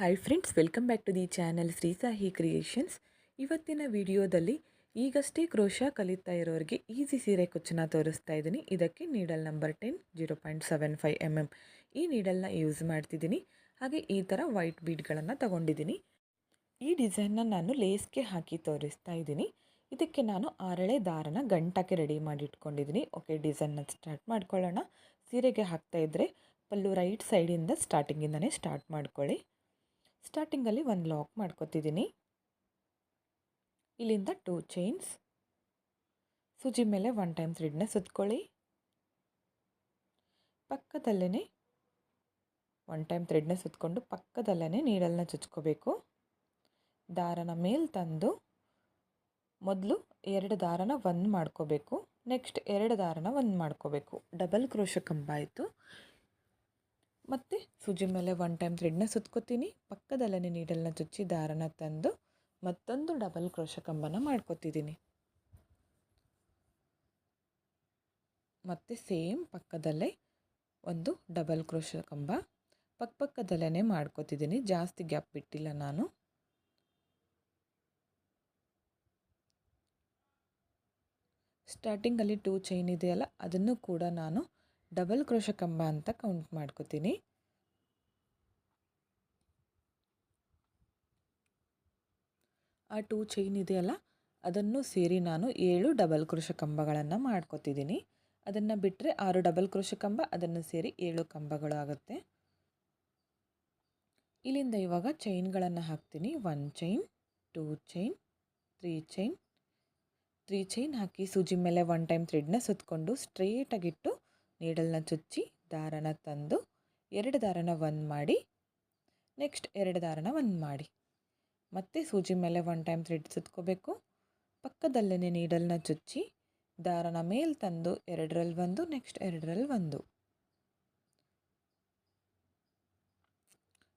Hi friends welcome back to the channel Shri Sahi creations ಇವತ್ತಿನ ವಿಡಿಯೋದಲ್ಲಿ ಈಗಷ್ಟೇ crochet ಕಲಿತಾ ಇರೋರಿಗೆ ಈಸಿ ಸೀರೆ ಕುಚ್ಚನ್ನ ತೋರಿಸ್ತಾ ಇದ್ದೀನಿ. ಇದಕ್ಕೆ needle number ten zero point seven five M M ಈ ನೀಡಲ್ನ ಯೂಸ್ ಮಾಡ್ತಿದ್ದೀನಿ. ಹಾಗೆ ಈ ಥರ ವೈಟ್ ಬೀಡ್ಗಳನ್ನು ತಗೊಂಡಿದ್ದೀನಿ. ಈ ಡಿಸೈನ್ನ ನಾನು ಲೇಸ್ಗೆ ಹಾಕಿ ತೋರಿಸ್ತಾ ಇದ್ದೀನಿ. ಇದಕ್ಕೆ ನಾನು ಆರಳೆ ದಾರನ ಗಂಟಕ್ಕೆ ರೆಡಿ ಮಾಡಿ ಇಟ್ಕೊಂಡಿದ್ದೀನಿ ಓಕೆ ಡಿಸೈನ್ನ ಸ್ಟಾರ್ಟ್ ಮಾಡ್ಕೊಳ್ಳೋಣ. ಸೀರೆಗೆ ಹಾಕ್ತಾ ಇದ್ದರೆ ಪಲ್ಲು ರೈಟ್ ಸೈಡಿಂದ ಸ್ಟಾರ್ಟಿಂಗಿಂದನೇ ಸ್ಟಾರ್ಟ್ ಮಾಡ್ಕೊಳ್ಳಿ. ಸ್ಟಾರ್ಟಿಂಗಲ್ಲಿ ಒಂದು ಲಾಕ್ ಮಾಡ್ಕೊತಿದ್ದೀನಿ ಇಲ್ಲಿಂದ ಟೂ ಚೈನ್ಸ್ ಸೂಜಿ ಮೇಲೆ ಒನ್ ಟೈಮ್ ಥ್ರೆಡ್ನ ಸುತ್ಕೊಳ್ಳಿ. ಪಕ್ಕದಲ್ಲೇ ಒನ್ ಟೈಮ್ ಥ್ರೆಡ್ನ ಸುತ್ಕೊಂಡು ಪಕ್ಕದಲ್ಲೇ ನೀಡಲ್ನ ಚುಚ್ಕೋಬೇಕು. ದಾರನ ಮೇಲೆ ತಂದು ಮೊದಲು ಎರಡು ದಾರನ ಒಂದು ಮಾಡ್ಕೋಬೇಕು. ನೆಕ್ಸ್ಟ್ ಎರಡು ದಾರನ ಒಂದು ಮಾಡ್ಕೋಬೇಕು. ಡಬಲ್ ಕ್ರೋಶ ಕಂಬ ಆಯಿತು. ಮತ್ತು ಸೂಜಿ ಮೇಲೆ ಒನ್ ಟೈಮ್ ಥ್ರೆಡ್ನ ಸುತ್ಕೋತೀನಿ. ಪಕ್ಕದಲ್ಲೇ ನೀಡಲ್ನ ಚುಚ್ಚಿ ದಾರನ ತಂದು ಮತ್ತೊಂದು ಡಬಲ್ ಕ್ರೋಶ ಕಂಬನ ಮಾಡ್ಕೋತಿದ್ದೀನಿ ಮತ್ತು ಸೇಮ್ ಪಕ್ಕದಲ್ಲೇ ಒಂದು ಡಬಲ್ ಕ್ರೋಶ ಕಂಬ ಪಕ್ಕಪಕ್ಕದಲ್ಲೇ ಮಾಡ್ಕೋತಿದ್ದೀನಿ ಜಾಸ್ತಿ ಗ್ಯಾಪ್ ಬಿಟ್ಟಿಲ್ಲ ನಾನು. ಸ್ಟಾರ್ಟಿಂಗಲ್ಲಿ ಟೂ ಚೈನ್ ಇದೆಯಲ್ಲ, ಅದನ್ನು ಕೂಡ ನಾನು ಡಬಲ್ ಕ್ರೋಶ ಕಂಬ ಅಂತ ಕೌಂಟ್ ಮಾಡ್ಕೋತೀನಿ. ಆ ಟೂ ಚೈನ್ ಇದೆಯಲ್ಲ, ಅದನ್ನು ಸೇರಿ ನಾನು ಏಳು ಡಬಲ್ ಕ್ರೋಶ ಕಂಬಗಳನ್ನು ಮಾಡ್ಕೋತಿದ್ದೀನಿ ಅದನ್ನು ಬಿಟ್ಟರೆ ಆರು ಡಬಲ್ ಕ್ರೋಶ ಕಂಬ ಅದನ್ನು ಸೇರಿ ಏಳು ಕಂಬಗಳು ಆಗುತ್ತೆ. ಇಲ್ಲಿಂದ ಇವಾಗ ಚೈನ್ಗಳನ್ನು ಹಾಕ್ತೀನಿ. One chain two chain three chain three chain ಹಾಕಿ ಸೂಜಿ ಮೇಲೆ ಒನ್ ಟೈಮ್ ಥ್ರೆಡ್ನ ಸುತ್ತಕೊಂಡು ಸ್ಟ್ರೇಟಾಗಿಟ್ಟು ನೀಡಲ್ನ ಚುಚ್ಚಿ ದಾರನ ತಂದು ಎರಡು ದಾರನ ಒಂದು ಮಾಡಿ ನೆಕ್ಸ್ಟ್ ಎರಡು ದಾರನ ಒಂದು ಮಾಡಿ. ಮತ್ತೆ ಸೂಜಿ ಮೇಲೆ ಒನ್ ಟೈಮ್ ಥ್ರೆಡ್ ಸುತ್ಕೋಬೇಕು. ಪಕ್ಕದಲ್ಲೇ ನೀಡಲ್ನ ಚುಚ್ಚಿ ದಾರನ ಮೇಲೆ ತಂದು ಎರಡರಲ್ಲಿ ಒಂದು ನೆಕ್ಸ್ಟ್ ಎರಡರಲ್ಲಿ ಒಂದು.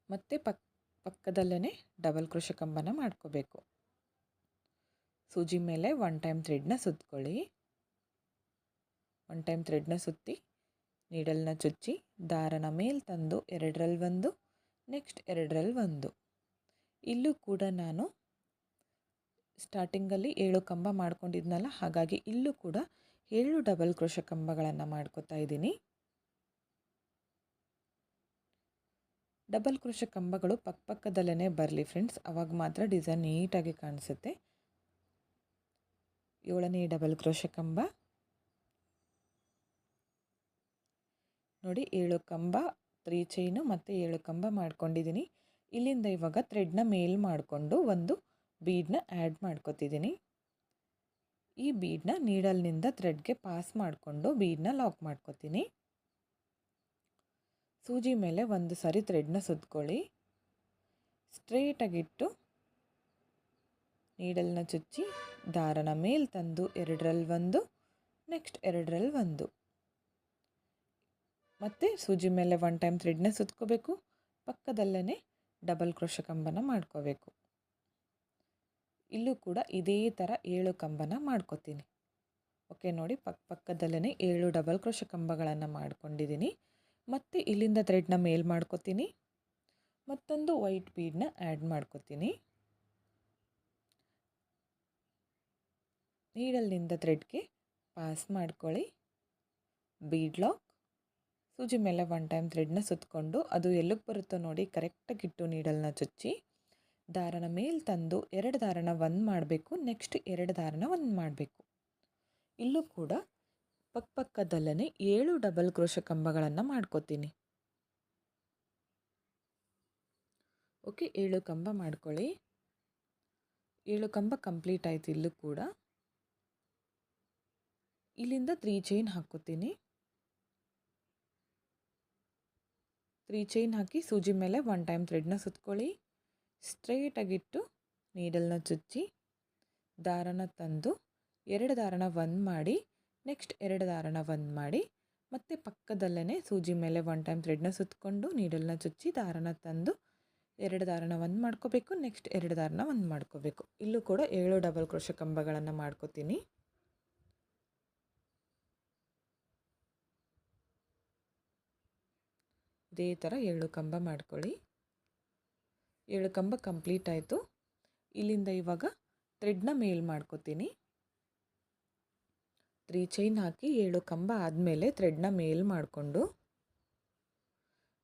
ಮತ್ತೆ ಪಕ್ ಪಕ್ಕದಲ್ಲೇ ಡಬಲ್ ಕೃಷ ಕಂಬನ ಮಾಡ್ಕೋಬೇಕು. ಸೂಜಿ ಮೇಲೆ ಒನ್ ಟೈಮ್ ಥ್ರೆಡ್ನ ಸುತ್ಕೊಳ್ಳಿ. ಒನ್ ಟೈಮ್ ಥ್ರೆಡ್ನ ಸುತ್ತಿ ನೀಡಲ್ನ ಚುಚ್ಚಿ ದಾರನ ಮೇಲೆ ತಂದು ಎರಡರಲ್ಲಿ ಒಂದು, ನೆಕ್ಸ್ಟ್ ಎರಡರಲ್ಲಿ ಒಂದು. ಇಲ್ಲೂ ಕೂಡ ನಾನು ಸ್ಟಾರ್ಟಿಂಗಲ್ಲಿ ಏಳು ಕಂಬ ಮಾಡ್ಕೊಂಡಿದ್ನಲ್ಲ, ಹಾಗಾಗಿ ಇಲ್ಲೂ ಕೂಡ ಏಳು ಡಬಲ್ ಕ್ರೋಶ ಕಂಬಗಳನ್ನು ಮಾಡ್ಕೋತಾ ಇದ್ದೀನಿ. ಡಬಲ್ ಕ್ರೋಶ ಕಂಬಗಳು ಪಕ್ಕಪಕ್ಕದಲ್ಲೇ ಬರಲಿ ಫ್ರೆಂಡ್ಸ್ ಅವಾಗ ಮಾತ್ರ ಡಿಸೈನ್ ನೀಟಾಗಿ ಕಾಣಿಸುತ್ತೆ. ಏಳನೇ ಡಬಲ್ ಕ್ರೋಶ ಕಂಬ. ನೋಡಿ ಏಳು ಕಂಬ, ತ್ರೀ ಚೈನು ಮತ್ತು ಏಳು ಕಂಬ ಮಾಡ್ಕೊಂಡಿದ್ದೀನಿ. ಇಲ್ಲಿಂದ ಇವಾಗ ಥ್ರೆಡ್ನ ಮೇಲ್ ಮಾಡಿಕೊಂಡು ಒಂದು ಬೀಡನ್ನ ಆ್ಯಡ್ ಮಾಡ್ಕೊತಿದ್ದೀನಿ. ಈ ಬೀಡನ್ನ ನೀಡಲ್ನಿಂದ ಥ್ರೆಡ್ಗೆ ಪಾಸ್ ಮಾಡಿಕೊಂಡು ಬೀಡನ್ನ ಲಾಕ್ ಮಾಡ್ಕೊತೀನಿ. ಸೂಜಿ ಮೇಲೆ ಒಂದು ಸಾರಿ ಥ್ರೆಡ್ನ ಸುತ್ಕೊಳ್ಳಿ. ಸ್ಟ್ರೇಟಾಗಿಟ್ಟು ನೀಡಲ್ನ ಚುಚ್ಚಿ, ದಾರನ ಮೇಲೆ ತಂದು ಎರಡರಲ್ಲಿ ಒಂದು ನೆಕ್ಸ್ಟ್ ಎರಡರಲ್ಲಿ ಒಂದು. ಮತ್ತು ಸೂಜಿ ಮೇಲೆ ಒನ್ ಟೈಮ್ ಥ್ರೆಡ್ನ ಸುತ್ಕೋಬೇಕು. ಪಕ್ಕದಲ್ಲೇ ಡಬಲ್ ಕ್ರೋಶ ಕಂಬನ ಮಾಡ್ಕೋಬೇಕು. ಇಲ್ಲೂ ಕೂಡ ಇದೇ ಥರ ಏಳು ಕಂಬನ ಮಾಡ್ಕೋತೀನಿ. ಓಕೆ ನೋಡಿ ಪಕ್ಕ ಪಕ್ಕದಲ್ಲೇ ಏಳು ಡಬಲ್ ಕ್ರೋಶ ಕಂಬಗಳನ್ನು ಮಾಡ್ಕೊಂಡಿದ್ದೀನಿ ಮತ್ತು ಇಲ್ಲಿಂದ ಥ್ರೆಡ್ನ ಮೇಲ್ ಮಾಡ್ಕೋತೀನಿ. ಮತ್ತೊಂದು ವೈಟ್ ಬೀಡನ್ನ ಆ್ಯಡ್ ಮಾಡ್ಕೋತೀನಿ. ನೀಡಲ್ನಿಂದ ಥ್ರೆಡ್ಗೆ ಪಾಸ್ ಮಾಡ್ಕೊಳ್ಳಿ. ಬೀಡ್ ಲಾಕ್ ಸೂಜಿ ಮೇಲೆ ಒನ್ ಟೈಮ್ ಥ್ರೆಡ್ನ ಸುತ್ತಕೊಂಡು ಅದು ಎಲ್ಲಿಗೆ ಬರುತ್ತೋ ನೋಡಿ ಕರೆಕ್ಟಾಗಿಟ್ಟು ನೀಡಲ್ನ ಚುಚ್ಚಿ ದಾರನ ಮೇಲೆ ತಂದು ಎರಡು ದಾರನ ಒಂದು ಮಾಡಬೇಕು ನೆಕ್ಸ್ಟ್ ಎರಡು ದಾರನ ಒಂದು ಮಾಡಬೇಕು. ಇಲ್ಲೂ ಕೂಡ ಪಕ್ಕಪಕ್ಕದಲ್ಲೇ ಏಳು ಡಬಲ್ ಕ್ರೋಶ ಕಂಬಗಳನ್ನು ಮಾಡ್ಕೋತೀನಿ. ಓಕೆ ಏಳು ಕಂಬ ಮಾಡ್ಕೊಳ್ಳಿ. ಏಳು ಕಂಬ ಕಂಪ್ಲೀಟ್ ಆಯಿತು ಇಲ್ಲೂ ಕೂಡ. ಇಲ್ಲಿಂದ ತ್ರೀ ಚೈನ್ ಹಾಕ್ಕೋತೀನಿ. ತ್ರೀ ಚೈನ್ ಹಾಕಿ ಸೂಜಿ ಮೇಲೆ ಒನ್ ಟೈಮ್ ಥ್ರೆಡ್ನ ಸುತ್ಕೊಳ್ಳಿ. ಸ್ಟ್ರೈಟಾಗಿಟ್ಟು ನೀಡಲ್ನ ಚುಚ್ಚಿ, ದಾರನ ತಂದು ಎರಡು ದಾರನ ಒಂದು ಮಾಡಿ, ನೆಕ್ಸ್ಟ್ ಎರಡು ದಾರನ ಒಂದು ಮಾಡಿ, ಮತ್ತು ಪಕ್ಕದಲ್ಲೇ ಸೂಜಿ ಮೇಲೆ ಒನ್ ಟೈಮ್ ಥ್ರೆಡ್ನ ಸುತ್ತಕೊಂಡು ನೀಡಲ್ನ ಚುಚ್ಚಿ, ದಾರನ ತಂದು ಎರಡು ದಾರನ ಒಂದು ಮಾಡ್ಕೋಬೇಕು, ನೆಕ್ಸ್ಟ್ ಎರಡು ದಾರನ ಒಂದು ಮಾಡ್ಕೋಬೇಕು. ಇಲ್ಲೂ ಕೂಡ ಏಳು ಡಬಲ್ ಕ್ರೋಶ ಕಂಬಗಳನ್ನು ಮಾಡ್ಕೋತೀನಿ. ಇದೇ ಥರ ಏಳು ಕಂಬ ಮಾಡ್ಕೊಳ್ಳಿ. ಏಳು ಕಂಬ ಕಂಪ್ಲೀಟ್ ಆಯಿತು. ಇಲ್ಲಿಂದ ಇವಾಗ ಥ್ರೆಡ್ನ ಮೇಲ್ ಮಾಡ್ಕೋತೀನಿ. ತ್ರೀ ಚೈನ್ ಹಾಕಿ ಏಳು ಕಂಬ ಆದಮೇಲೆ ಥ್ರೆಡ್ನ ಮೇಲ್ ಮಾಡಿಕೊಂಡು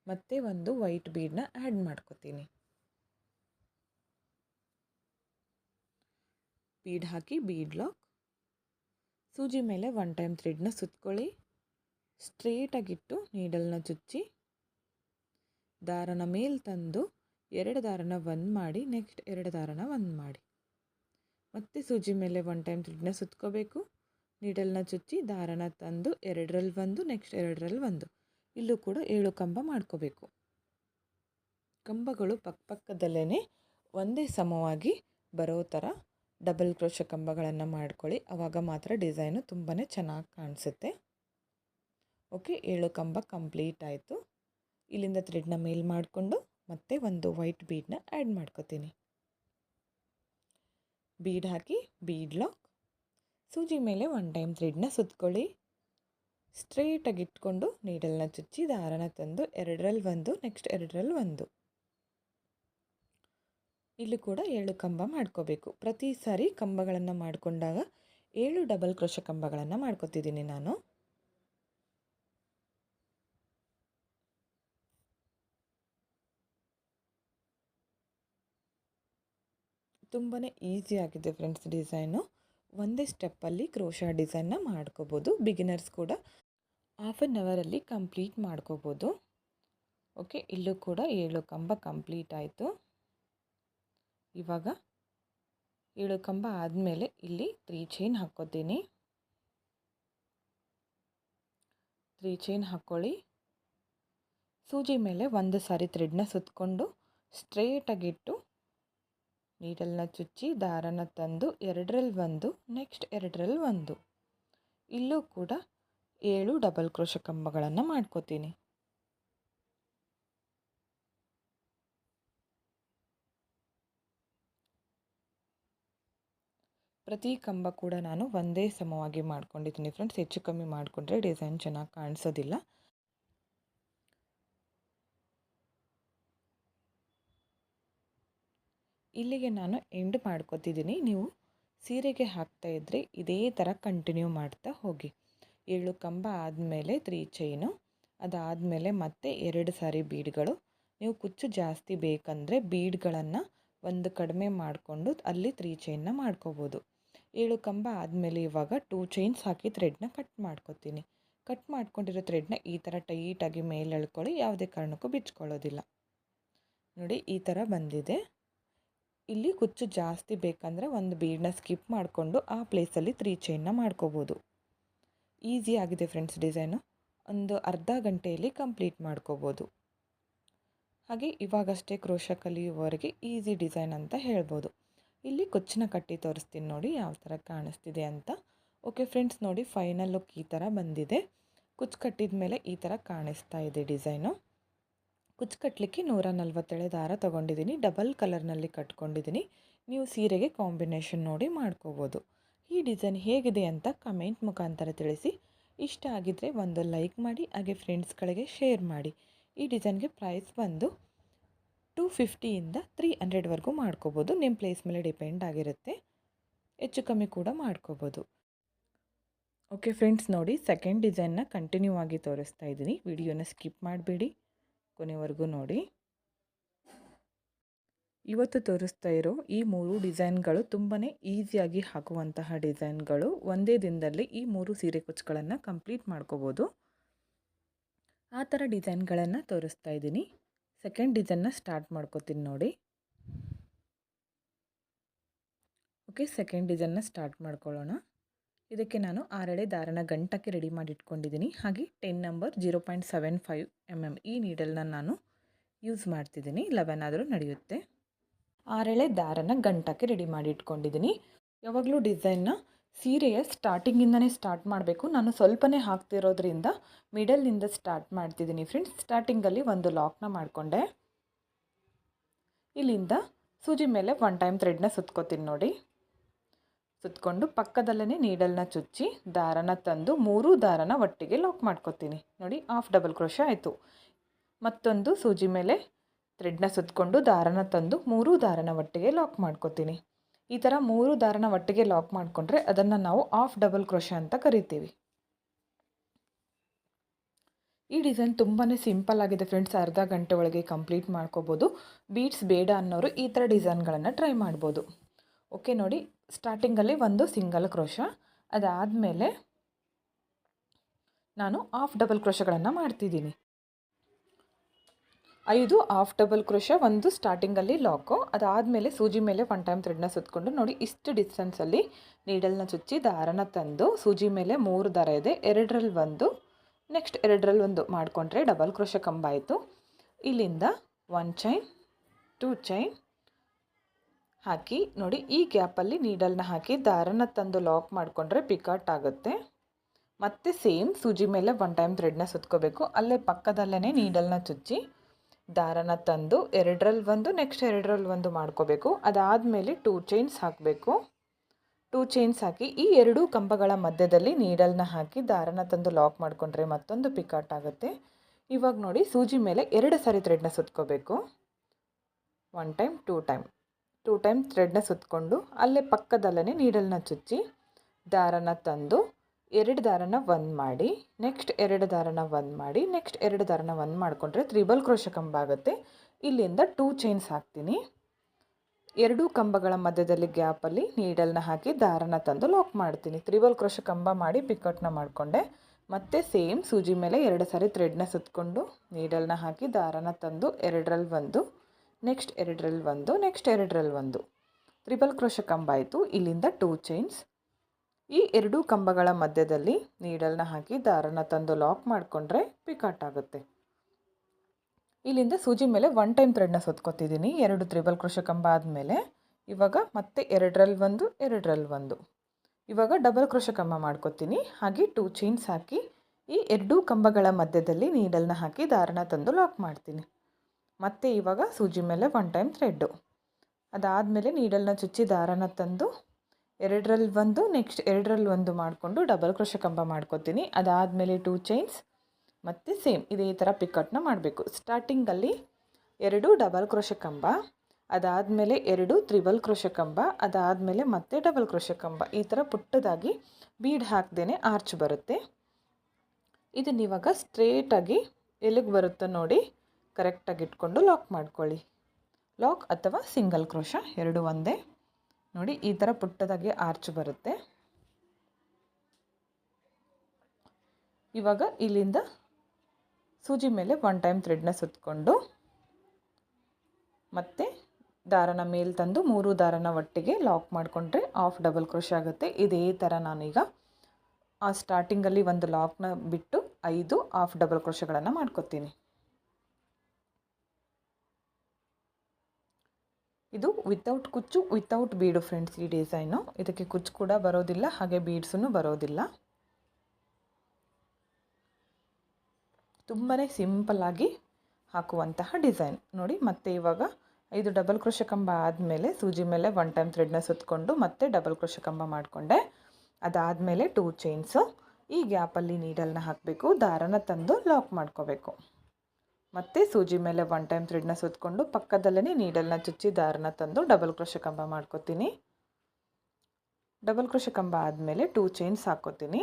ಮತ್ತೆ ಒಂದು ವೈಟ್ ಬೀಡನ್ನ ಆ್ಯಡ್ ಮಾಡ್ಕೋತೀನಿ. ಬೀಡ್ ಹಾಕಿ ಬೀಡ್ ಲಾಕ್. ಸೂಜಿ ಮೇಲೆ ಒನ್ ಟೈಮ್ ಥ್ರೆಡ್ನ ಸುತ್ಕೊಳ್ಳಿ. ಸ್ಟ್ರೇಟಾಗಿಟ್ಟು ನೀಡಲ್ನ ಚುಚ್ಚಿ. ದಾರನ ಮೇಲೆ ತಂದು ಎರಡು ದಾರನ ಒಂದು ಮಾಡಿ, ನೆಕ್ಸ್ಟ್ ಎರಡು ದಾರನ ಒಂದು ಮಾಡಿ. ಮತ್ತೆ ಸೂಜಿ ಮೇಲೆ ಒನ್ ಟೈಮ್ ಥ್ರೆಡ್ನ ಸುತ್ಕೋಬೇಕು. ನೀಡಲ್ನ ಚುಚ್ಚಿ ದಾರನ ತಂದು ಎರಡರಲ್ಲಿ ಒಂದು, ನೆಕ್ಸ್ಟ್ ಎರಡರಲ್ಲಿ ಒಂದು. ಇಲ್ಲೂ ಕೂಡ ಏಳು ಕಂಬ ಮಾಡ್ಕೋಬೇಕು. ಕಂಬಗಳು ಪಕ್ಕಪಕ್ಕದಲ್ಲೇ ಒಂದೇ ಸಮವಾಗಿ ಬರೋ ಥರ ಡಬಲ್ ಕ್ರೋಶ ಕಂಬಗಳನ್ನು ಮಾಡ್ಕೊಳ್ಳಿ. ಆವಾಗ ಮಾತ್ರ ಡಿಸೈನು ತುಂಬಾ ಚೆನ್ನಾಗಿ ಕಾಣಿಸುತ್ತೆ. ಓಕೆ ಏಳು ಕಂಬ ಕಂಪ್ಲೀಟ್ ಆಯಿತು. ಇಲ್ಲಿಂದ ಥ್ರೆಡ್ನ ಮೇಲ್ ಮಾಡಿಕೊಂಡು ಮತ್ತೆ ಒಂದು ವೈಟ್ ಬೀಡನ್ನ ಆ್ಯಡ್ ಮಾಡ್ಕೋತೀನಿ. ಬೀಡ್ ಹಾಕಿ ಬೀಡ್ ಲಾಕ್ ಸೂಜಿ ಮೇಲೆ ಒನ್ ಟೈಮ್ ಥ್ರೆಡ್ನ ಸುತ್ಕೊಳ್ಳಿ. ಸ್ಟ್ರೇಟಾಗಿ ಇಟ್ಕೊಂಡು ನೀಡಲ್ನ ಚುಚ್ಚಿ ದಾರನ ತಂದು ಎರಡರಲ್ಲಿ ಒಂದು ನೆಕ್ಸ್ಟ್ ಎರಡರಲ್ಲಿ ಒಂದು. ಇಲ್ಲಿ ಕೂಡ ಏಳು ಕಂಬ ಮಾಡ್ಕೋಬೇಕು. ಪ್ರತಿ ಸಾರಿ ಕಂಬಗಳನ್ನು ಮಾಡಿಕೊಂಡಾಗ ಏಳು ಡಬಲ್ ಕ್ರೋಶ ಕಂಬಗಳನ್ನು ಮಾಡ್ಕೋತಿದ್ದೀನಿ ನಾನು. ತುಂಬಾ ಈಸಿ ಆಗಿದೆ ಫ್ರೆಂಡ್ಸ್ ಡಿಸೈನು. ಒಂದೇ ಸ್ಟೆಪ್ಪಲ್ಲಿ ಕ್ರೋಶಾ ಡಿಸೈನ್ನ ಮಾಡ್ಕೋಬೋದು. ಬಿಗಿನರ್ಸ್ ಕೂಡ ಹಾಫ್ ಆನ್ ಅವರಲ್ಲಿ ಕಂಪ್ಲೀಟ್ ಮಾಡ್ಕೋಬೋದು. ಓಕೆ ಇಲ್ಲೂ ಕೂಡ ಏಳು ಕಂಬ ಕಂಪ್ಲೀಟ್ ಆಯಿತು. ಇವಾಗ ಏಳು ಕಂಬ ಆದಮೇಲೆ ಇಲ್ಲಿ ತ್ರೀ ಚೈನ್ ಹಾಕ್ಕೋತೀನಿ. ತ್ರೀ ಚೈನ್ ಹಾಕ್ಕೊಳ್ಳಿ. ಸೂಜಿ ಮೇಲೆ ಒಂದು ಸಾರಿ ಥ್ರೆಡ್ನ ಸುತ್ತಕೊಂಡು ಸ್ಟ್ರೇಟಾಗಿಟ್ಟು ನೀಡಲ್ನ ಚುಚ್ಚಿ ದಾರನ ತಂದು ಎರಡರಲ್ಲಿ ಒಂದು, ನೆಕ್ಸ್ಟ್ ಎರಡರಲ್ಲಿ ಒಂದು. ಇಲ್ಲೂ ಕೂಡ ಏಳು ಡಬಲ್ ಕ್ರೋಶ ಕಂಬಗಳನ್ನು ಮಾಡ್ಕೋತೀನಿ. ಪ್ರತಿ ಕಂಬ ಕೂಡ ನಾನು ಒಂದೇ ಸಮವಾಗಿ ಮಾಡ್ಕೊಂಡಿದ್ದೀನಿ. ಫ್ರೆಂಡ್ಸ್, ಹೆಚ್ಚು ಕಮ್ಮಿ ಮಾಡಿಕೊಂಡ್ರೆ ಡಿಸೈನ್ ಚೆನ್ನಾಗಿ ಕಾಣಿಸೋದಿಲ್ಲ. ಇಲ್ಲಿಗೆ ನಾನು ಎಂಡ್ ಮಾಡ್ಕೊತಿದ್ದೀನಿ ನೀವು ಸೀರೆಗೆ ಹಾಕ್ತಾ ಇದ್ದರೆ ಇದೇ ಥರ ಕಂಟಿನ್ಯೂ ಮಾಡ್ತಾ ಹೋಗಿ. ಏಳು ಕಂಬ ಆದಮೇಲೆ ತ್ರೀ ಚೈನು ಅದಾದಮೇಲೆ ಮತ್ತೆ ಎರಡು ಸಾರಿ ಬೀಡ್ಗಳು ನೀವು ಕುಚ್ಚು ಜಾಸ್ತಿ ಬೇಕಂದರೆ ಬೀಡ್ಗಳನ್ನು ಒಂದು ಕಡಿಮೆ ಮಾಡಿಕೊಂಡು ಅಲ್ಲಿ ತ್ರೀ ಚೈನ್ನ ಮಾಡ್ಕೋಬೋದು. ಏಳು ಕಂಬ ಆದಮೇಲೆ ಇವಾಗ ಟೂ ಚೈನ್ಸ್ ಹಾಕಿ ಥ್ರೆಡ್ನ ಕಟ್ ಮಾಡ್ಕೊತೀನಿ. ಕಟ್ ಮಾಡ್ಕೊಂಡಿರೋ ಥ್ರೆಡ್ನ ಈ ಥರ ಟೈಟಾಗಿ ಮೇಲೆ ಎಳ್ಕೊಳ್ಳಿ, ಯಾವುದೇ ಕಾರಣಕ್ಕೂ ಬಿಚ್ಕೊಳ್ಳೋದಿಲ್ಲ. ನೋಡಿ, ಈ ಥರ ಬಂದಿದೆ. ಇಲ್ಲಿ ಕುಚ್ಚು ಜಾಸ್ತಿ ಬೇಕಂದರೆ ಒಂದು ಬೀಡನ್ನ ಸ್ಕಿಪ್ ಮಾಡಿಕೊಂಡು ಆ ಪ್ಲೇಸಲ್ಲಿ ತ್ರೀ ಚೈನ್ನ ಮಾಡ್ಕೋಬೋದು. ಈಸಿ ಆಗಿದೆ ಫ್ರೆಂಡ್ಸ್ ಡಿಸೈನು ಒಂದು ಅರ್ಧ ಗಂಟೆಯಲ್ಲಿ ಕಂಪ್ಲೀಟ್ ಮಾಡ್ಕೋಬೋದು. ಹಾಗೆ ಇವಾಗಷ್ಟೇ ಕ್ರೋಶ ಕಲಿಯುವವರಿಗೆ ಈಸಿ ಡಿಸೈನ್ ಅಂತ ಹೇಳ್ಬೋದು. ಇಲ್ಲಿ ಕುಚ್ಚನ್ನ ಕಟ್ಟಿ ತೋರಿಸ್ತೀನಿ ನೋಡಿ ಯಾವ ಥರ ಕಾಣಿಸ್ತಿದೆ ಅಂತ. ಓಕೆ ಫ್ರೆಂಡ್ಸ್ ನೋಡಿ ಫೈನಲ್ ಲುಕ್ ಈ ಥರ ಬಂದಿದೆ. ಕುಚ್ಚು ಕಟ್ಟಿದ ಮೇಲೆ ಈ ಥರ ಕಾಣಿಸ್ತಾ ಇದೆ ಡಿಸೈನು ಕುಚ್ಚು ಕಟ್ಟಲಿಕ್ಕೆ ನೂರ ನಲ್ವತ್ತೇಳು ದಾರ ತೊಗೊಂಡಿದ್ದೀನಿ. ಡಬಲ್ ಕಲರ್ನಲ್ಲಿ ಕಟ್ಕೊಂಡಿದ್ದೀನಿ. ನೀವು ಸೀರೆಗೆ ಕಾಂಬಿನೇಷನ್ ನೋಡಿ ಮಾಡ್ಕೋಬೋದು. ಈ ಡಿಸೈನ್ ಹೇಗಿದೆ ಅಂತ ಕಮೆಂಟ್ ಮುಖಾಂತರ ತಿಳಿಸಿ. ಇಷ್ಟ ಆಗಿದ್ದರೆ ಒಂದು ಲೈಕ್ ಮಾಡಿ, ಹಾಗೆ ಫ್ರೆಂಡ್ಸ್ಗಳಿಗೆ ಶೇರ್ ಮಾಡಿ. ಈ ಡಿಸೈನ್ಗೆ ಪ್ರೈಸ್ ಬಂದು ಟೂ ಫಿಫ್ಟಿಯಿಂದ ತ್ರೀ ಹಂಡ್ರೆಡ್ವರೆಗೂ ಮಾಡ್ಕೋಬೋದು. ನಿಮ್ಮ ಪ್ಲೇಸ್ ಮೇಲೆ ಡಿಪೆಂಡ್ ಆಗಿರುತ್ತೆ. ಹೆಚ್ಚು ಕಮ್ಮಿ ಕೂಡ ಮಾಡ್ಕೋಬೋದು. ಓಕೆ ಫ್ರೆಂಡ್ಸ್, ನೋಡಿ ಸೆಕೆಂಡ್ ಡಿಸೈನ್ನ ಕಂಟಿನ್ಯೂ ಆಗಿ ತೋರಿಸ್ತಾ ಇದ್ದೀನಿ. ವಿಡಿಯೋನ ಸ್ಕಿಪ್ ಮಾಡಬೇಡಿ. ಕೊನೆವರೆಗೂ ನೋಡಿ. ಇವತ್ತು ತೋರಿಸ್ತಾ ಇರೋ ಈ ಮೂರು ಡಿಸೈನ್ಗಳು ತುಂಬಾ ಈಸಿಯಾಗಿ ಹಾಕುವಂತಹ ಡಿಸೈನ್ಗಳು ಒಂದೇ ದಿನದಲ್ಲಿ ಈ ಮೂರು ಸೀರೆ ಕುಚ್ಚುಗಳನ್ನು ಕಂಪ್ಲೀಟ್ ಮಾಡ್ಕೋಬೋದು. ಆ ಥರ ಡಿಸೈನ್ಗಳನ್ನು ತೋರಿಸ್ತಾ ಇದ್ದೀನಿ. ಸೆಕೆಂಡ್ ಡಿಸೈನ್ನ ಸ್ಟಾರ್ಟ್ ಮಾಡ್ಕೋತೀನಿ ನೋಡಿ. ಓಕೆ, ಸೆಕೆಂಡ್ ಡಿಸೈನ್ನ ಸ್ಟಾರ್ಟ್ ಮಾಡ್ಕೊಳ್ಳೋಣ. ಇದಕ್ಕೆ ನಾನು ಆರಳೆ ದಾರನ ಗಂಟಕ್ಕೆ ರೆಡಿ ಮಾಡಿ ಇಟ್ಕೊಂಡಿದ್ದೀನಿ ಹಾಗೆ ten number zero point seven five M M ಈ ನೀಡಲ್ನ ನಾನು ಯೂಸ್ ಮಾಡ್ತಿದ್ದೀನಿ. ಲೆವೆನ್ ಆದರೂ ನಡೆಯುತ್ತೆ. ಆರಳೆ ದಾರನ ಗಂಟಕ್ಕೆ ರೆಡಿ ಮಾಡಿ ಇಟ್ಕೊಂಡಿದ್ದೀನಿ ಯಾವಾಗಲೂ ಡಿಸೈನ್ನ ಸೀರೆಯ ಸ್ಟಾರ್ಟಿಂಗಿಂದನೇ ಸ್ಟಾರ್ಟ್ ಮಾಡಬೇಕು. ನಾನು ಸ್ವಲ್ಪನೇ ಹಾಕ್ತಿರೋದ್ರಿಂದ ಮಿಡಲ್ನಿಂದ ಸ್ಟಾರ್ಟ್ ಮಾಡ್ತಿದ್ದೀನಿ ಫ್ರೆಂಡ್ಸ್ ಸ್ಟಾರ್ಟಿಂಗಲ್ಲಿ ಒಂದು ಲಾಕ್ನ ಮಾಡಿಕೊಂಡೆ. ಇಲ್ಲಿಂದ ಸೂಜಿ ಮೇಲೆ ಒನ್ ಟೈಮ್ ಥ್ರೆಡ್ನ ಸುತ್ಕೋತೀನಿ ನೋಡಿ. ಸುತ್ಕೊಂಡು ಪಕ್ಕದಲ್ಲೇ ನೀಡಲ್ನ ಚುಚ್ಚಿ, ದಾರನ ತಂದು ಮೂರೂ ದಾರನ ಒಟ್ಟಿಗೆ ಲಾಕ್ ಮಾಡ್ಕೊತೀನಿ. ನೋಡಿ ಹಾಫ್ ಡಬಲ್ ಕ್ರೋಶ ಆಯಿತು. ಮತ್ತೊಂದು ಸೂಜಿ ಮೇಲೆ ಥ್ರೆಡ್ನ ಸುತ್ತಕೊಂಡು ದಾರನ ತಂದು ಮೂರು ದಾರನ ಒಟ್ಟಿಗೆ ಲಾಕ್ ಮಾಡ್ಕೋತೀನಿ. ಈ ಥರ ಮೂರು ದಾರನ ಒಟ್ಟಿಗೆ ಲಾಕ್ ಮಾಡಿಕೊಂಡ್ರೆ ಅದನ್ನು ನಾವು ಆಫ್ ಡಬಲ್ ಕ್ರೋಶ ಅಂತ ಕರಿತೀವಿ. ಈ ಡಿಸೈನ್ ತುಂಬಾ ಸಿಂಪಲ್ ಆಗಿದೆ ಫ್ರೆಂಡ್ಸ್ ಅರ್ಧ ಗಂಟೆ ಒಳಗೆ ಕಂಪ್ಲೀಟ್ ಮಾಡ್ಕೋಬೋದು. ಬೀಟ್ಸ್ ಬೇಡ ಅನ್ನೋರು ಈ ಥರ ಡಿಸೈನ್ಗಳನ್ನು ಟ್ರೈ ಮಾಡ್ಬೋದು. ಓಕೆ ನೋಡಿ ಸ್ಟಾರ್ಟಿಂಗಲ್ಲಿ ಒಂದು ಸಿಂಗಲ್ ಕ್ರೋಶ ಅದಾದಮೇಲೆ ನಾನು ಆಫ್ ಡಬಲ್ ಕ್ರೋಶಗಳನ್ನು ಮಾಡ್ತಿದ್ದೀನಿ. ಐದು ಆಫ್ ಡಬಲ್ ಕ್ರೋಶ ಒಂದು ಸ್ಟಾರ್ಟಿಂಗಲ್ಲಿ ಲಾಕು ಅದಾದಮೇಲೆ ಸೂಜಿ ಮೇಲೆ ಒನ್ ಟೈಮ್ ಥ್ರೆಡ್ನ ಸುತ್ತಕೊಂಡು ನೋಡಿ, ಇಷ್ಟು ಡಿಸ್ಟೆನ್ಸಲ್ಲಿ ನೀಡಲ್ನ ಚುಚ್ಚಿ ದಾರನ ತಂದು, ಸೂಜಿ ಮೇಲೆ ಮೂರು ದಾರ ಇದೆ ಎರಡರಲ್ಲಿ ಒಂದು ನೆಕ್ಸ್ಟ್ ಎರಡರಲ್ಲಿ ಒಂದು ಮಾಡಿಕೊಂಡ್ರೆ ಡಬಲ್ ಕ್ರೋಶ ಕಂಬಾಯಿತು ಇಲ್ಲಿಂದ ಒನ್ ಚೈನ್ ಟೂ ಚೈನ್ ಹಾಕಿ ನೋಡಿ, ಈ ಗ್ಯಾಪಲ್ಲಿ ನೀಡಲ್ನ ಹಾಕಿ ದಾರನ ತಂದು ಲಾಕ್ ಮಾಡಿಕೊಂಡ್ರೆ ಪಿಕಾಟ್ ಆಗುತ್ತೆ. ಮತ್ತು ಸೇಮ್ ಸೂಜಿ ಮೇಲೆ ಒನ್ ಟೈಮ್ ಥ್ರೆಡ್ನ ಸುತ್ಕೋಬೇಕು. ಅಲ್ಲೇ ಪಕ್ಕದಲ್ಲೇ ನೀಡಲ್ನ ಚುಚ್ಚಿ ದಾರನ ತಂದು ಎರಡರಲ್ಲಿ ಒಂದು ನೆಕ್ಸ್ಟ್ ಎರಡರಲ್ಲಿ ಒಂದು ಮಾಡ್ಕೋಬೇಕು. ಅದಾದಮೇಲೆ ಟೂ ಚೈನ್ಸ್ ಹಾಕಬೇಕು. ಟೂ ಚೈನ್ಸ್ ಹಾಕಿ ಈ ಎರಡೂ ಕಂಬಗಳ ಮಧ್ಯದಲ್ಲಿ ನೀಡಲ್ನ ಹಾಕಿ ದಾರನ ತಂದು ಲಾಕ್ ಮಾಡಿಕೊಂಡ್ರೆ ಮತ್ತೊಂದು ಪಿಕಾಟ್ ಆಗುತ್ತೆ. ಇವಾಗ ನೋಡಿ ಸೂಜಿ ಮೇಲೆ ಎರಡು ಸಾರಿ ಥ್ರೆಡ್ನ ಸುತ್ಕೋಬೇಕು. One time two time two time ಥ್ರೆಡ್ನ ಸುತ್ತಕೊಂಡು ಅಲ್ಲೇ ಪಕ್ಕದಲ್ಲೇ ನೀಡಲ್ನ ಚುಚ್ಚಿ ದಾರನ ತಂದು ಎರಡು ದಾರನ ಒಂದು ಮಾಡಿ ನೆಕ್ಸ್ಟ್ ಎರಡು ದಾರನ ಒಂದು ಮಾಡಿ ನೆಕ್ಸ್ಟ್ ಎರಡು ದಾರನ ಒಂದು ಮಾಡಿಕೊಂಡ್ರೆ ತ್ರಿಬಲ್ ಕ್ರೋಶ ಕಂಬ ಆಗುತ್ತೆ. ಇಲ್ಲಿಂದ ಟೂ ಚೈನ್ಸ್ ಹಾಕ್ತೀನಿ. ಎರಡೂ ಕಂಬಗಳ ಮಧ್ಯದಲ್ಲಿ ಗ್ಯಾಪಲ್ಲಿ ನೀಡಲ್ನ ಹಾಕಿ ದಾರನ ತಂದು ಲಾಕ್ ಮಾಡ್ತೀನಿ. ತ್ರಿಬಲ್ ಕ್ರೋಶ ಕಂಬ ಮಾಡಿ ಪಿಕಟ್ನ ಮಾಡಿಕೊಂಡೆ. ಮತ್ತೆ ಸೇಮ್ ಸೂಜಿ ಮೇಲೆ ಎರಡು ಸಾರಿ ಥ್ರೆಡ್ನ ಸುತ್ತಕೊಂಡು ನೀಡಲ್ನ ಹಾಕಿ ದಾರನ ತಂದು ಎರಡರಲ್ಲಿ ಒಂದು ನೆಕ್ಸ್ಟ್ ಎರಡರಲ್ಲಿ ಒಂದು ನೆಕ್ಸ್ಟ್ ಎರಡರಲ್ಲಿ ಒಂದು. ತ್ರಿಬಲ್ ಕ್ರೋಶ ಕಂಬ ಆಯಿತು. ಇಲ್ಲಿಂದ ಟೂ ಚೈನ್ಸ್ ಈ ಎರಡೂ ಕಂಬಗಳ ಮಧ್ಯದಲ್ಲಿ ನೀಡಲ್ನ ಹಾಕಿ ದಾರನ ತಂದು ಲಾಕ್ ಮಾಡಿಕೊಂಡ್ರೆ ಪಿಕಾಟ್ ಆಗುತ್ತೆ. ಇಲ್ಲಿಂದ ಸೂಜಿ ಮೇಲೆ ಒನ್ ಟೈಮ್ ಥ್ರೆಡ್ನ ಸುತ್ಕೋತಿದ್ದೀನಿ. ಎರಡು ತ್ರಿಬಲ್ ಕ್ರೋಶ ಕಂಬ ಆದಮೇಲೆ ಇವಾಗ ಮತ್ತೆ ಎರಡರಲ್ಲಿ ಒಂದು ಎರಡರಲ್ಲಿ ಒಂದು. ಇವಾಗ ಡಬಲ್ ಕ್ರೋಶ ಕಂಬ ಮಾಡ್ಕೊತೀನಿ. ಹಾಗೆ ಟೂ ಚೈನ್ಸ್ ಹಾಕಿ ಈ ಎರಡೂ ಕಂಬಗಳ ಮಧ್ಯದಲ್ಲಿ ನೀಡಲ್ನ ಹಾಕಿ ದಾರನ ತಂದು ಲಾಕ್ ಮಾಡ್ತೀನಿ. ಮತ್ತೆ ಇವಾಗ ಸೂಜಿ ಮೇಲೆ ಒನ್ ಟೈಮ್ ಥ್ರೆಡ್ಡು ಅದಾದಮೇಲೆ ನೀಡಲ್ನ ಚುಚ್ಚಿ ದಾರನ ತಂದು ಎರಡರಲ್ಲಿ ಒಂದು ನೆಕ್ಸ್ಟ್ ಎರಡರಲ್ಲಿ ಒಂದು ಮಾಡಿಕೊಂಡು ಡಬಲ್ ಕ್ರೋಶ ಕಂಬ ಮಾಡ್ಕೊತೀನಿ. ಅದಾದಮೇಲೆ ಟೂ ಚೈನ್ಸ್ ಮತ್ತು ಸೇಮ್ ಇದೇ ಥರ ಪಿಕಟ್ನ ಮಾಡಬೇಕು. ಸ್ಟಾರ್ಟಿಂಗಲ್ಲಿ ಎರಡು ಡಬಲ್ ಕ್ರೋಶ ಕಂಬ, ಅದಾದಮೇಲೆ ಎರಡು ತ್ರಿಬಲ್ ಕ್ರೋಶ ಕಂಬ, ಅದಾದಮೇಲೆ ಮತ್ತೆ ಡಬಲ್ ಕ್ರೋಶ ಕಂಬ. ಈ ಥರ ಪುಟ್ಟದಾಗಿ ಬೀಡ್ ಹಾಕ್ದೇ ಆರ್ಚ್ ಬರುತ್ತೆ. ಇದನ್ನಿವಾಗ ಸ್ಟ್ರೇಟಾಗಿ ಎಲ್ಲಿಗೆ ಬರುತ್ತೋ ನೋಡಿ ಕರೆಕ್ಟಾಗಿ ಇಟ್ಕೊಂಡು ಲಾಕ್ ಮಾಡ್ಕೊಳ್ಳಿ. ಲಾಕ್ ಅಥವಾ ಸಿಂಗಲ್ ಕ್ರೋಶ ಎರಡು ಒಂದೇ. ನೋಡಿ, ಈ ಥರ ಪುಟ್ಟದಾಗೆ ಆರ್ಚ್ ಬರುತ್ತೆ. ಇವಾಗ ಇಲ್ಲಿಂದ ಸೂಜಿ ಮೇಲೆ ಒನ್ ಟೈಮ್ ಥ್ರೆಡ್ನ ಸುತ್ತಕೊಂಡು ಮತ್ತೆ ದಾರನ ಮೇಲೆ ತಂದು ಮೂರು ದಾರನ ಒಟ್ಟಿಗೆ ಲಾಕ್ ಮಾಡಿಕೊಂಡ್ರೆ ಆಫ್ ಡಬಲ್ ಕ್ರೋಶ ಆಗುತ್ತೆ. ಇದೇ ಥರ ನಾನೀಗ ಆ ಸ್ಟಾರ್ಟಿಂಗಲ್ಲಿ ಒಂದು ಲಾಕ್ನ ಬಿಟ್ಟು ಐದು ಆಫ್ ಡಬಲ್ ಕ್ರೋಶಗಳನ್ನು ಮಾಡ್ಕೊತೀನಿ. ಇದು ವಿತೌಟ್ ಕುಚ್ಚು ವಿತೌಟ್ ಬೀಡು ಫ್ರೆಂಡ್ಸ್ ಈ ಡಿಸೈನು ಇದಕ್ಕೆ ಕುಚ್ಚು ಕೂಡ ಬರೋದಿಲ್ಲ, ಹಾಗೆ ಬೀಡ್ಸೂ ಬರೋದಿಲ್ಲ. ತುಂಬಾ ಸಿಂಪಲ್ಲಾಗಿ ಹಾಕುವಂತಹ ಡಿಸೈನ್ ನೋಡಿ, ಮತ್ತೆ ಇವಾಗ ಇದು ಡಬಲ್ ಕ್ರೋಶ ಕಂಬ ಆದಮೇಲೆ ಸೂಜಿ ಮೇಲೆ ಒನ್ ಟೈಮ್ ಥ್ರೆಡ್ನ ಸುತ್ತಕೊಂಡು ಮತ್ತೆ ಡಬಲ್ ಕ್ರೋಶ ಕಂಬ ಮಾಡಿಕೊಂಡೆ. ಅದಾದಮೇಲೆ ಟೂ ಚೈನ್ಸು ಈ ಗ್ಯಾಪಲ್ಲಿ ನೀಡಲ್ನ ಹಾಕಬೇಕು, ದಾರನ ತಂದು ಲಾಕ್ ಮಾಡ್ಕೋಬೇಕು. ಮತ್ತು ಸೂಜಿ ಮೇಲೆ ಒನ್ ಟೈಮ್ ಥ್ರೆಡ್ನ ಸುತ್ತಕೊಂಡು ಪಕ್ಕದಲ್ಲೇ ನೀಡಲ್ನ ಚುಚ್ಚಿ ದಾರನ ತಂದು ಡಬಲ್ ಕ್ರೋಶ ಕಂಬ ಮಾಡ್ಕೋತೀನಿ. ಡಬಲ್ ಕ್ರೋಶ ಕಂಬ ಆದಮೇಲೆ ಟೂ ಚೈನ್ಸ್ ಹಾಕ್ಕೋತೀನಿ.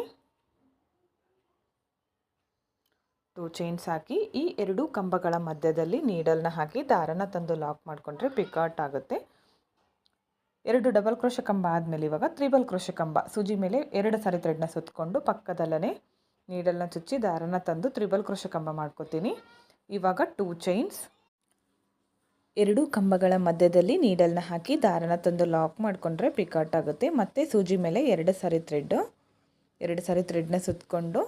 ಟೂ ಚೈನ್ಸ್ ಹಾಕಿ ಈ ಎರಡು ಕಂಬಗಳ ಮಧ್ಯದಲ್ಲಿ ನೀಡಲ್ನ ಹಾಕಿ ದಾರನ ತಂದು ಲಾಕ್ ಮಾಡಿಕೊಂಡ್ರೆ ಪಿಕಾಟ್ ಆಗುತ್ತೆ. ಎರಡು ಡಬಲ್ ಕ್ರೋಶ ಕಂಬ ಆದಮೇಲೆ ಇವಾಗ ತ್ರಿಬಲ್ ಕ್ರೋಶ ಕಂಬ. ಸೂಜಿ ಮೇಲೆ ಎರಡು ಸಾರಿ ಥ್ರೆಡ್ನ ಸುತ್ತಕೊಂಡು ಪಕ್ಕದಲ್ಲೇ ನೀಡಲ್ನ ಚುಚ್ಚಿ ದಾರನ ತಂದು ತ್ರಿಬಲ್ ಕ್ರೋಶ ಕಂಬ ಮಾಡ್ಕೋತೀನಿ. ಇವಾಗ ಟೂ ಚೈನ್ಸ್ ಎರಡು ಕಂಬಗಳ ಮಧ್ಯದಲ್ಲಿ ನೀಡಲ್ನ ಹಾಕಿ ದಾರನ ತಂದು ಲಾಕ್ ಮಾಡಿಕೊಂಡ್ರೆ ಪಿಕಾಟ್ ಆಗುತ್ತೆ. ಮತ್ತು ಸೂಜಿ ಮೇಲೆ ಎರಡು ಸಾರಿ ಥ್ರೆಡ್ ಎರಡು ಸಾರಿ ಥ್ರೆಡ್ನ ಸುತ್ತಕೊಂಡು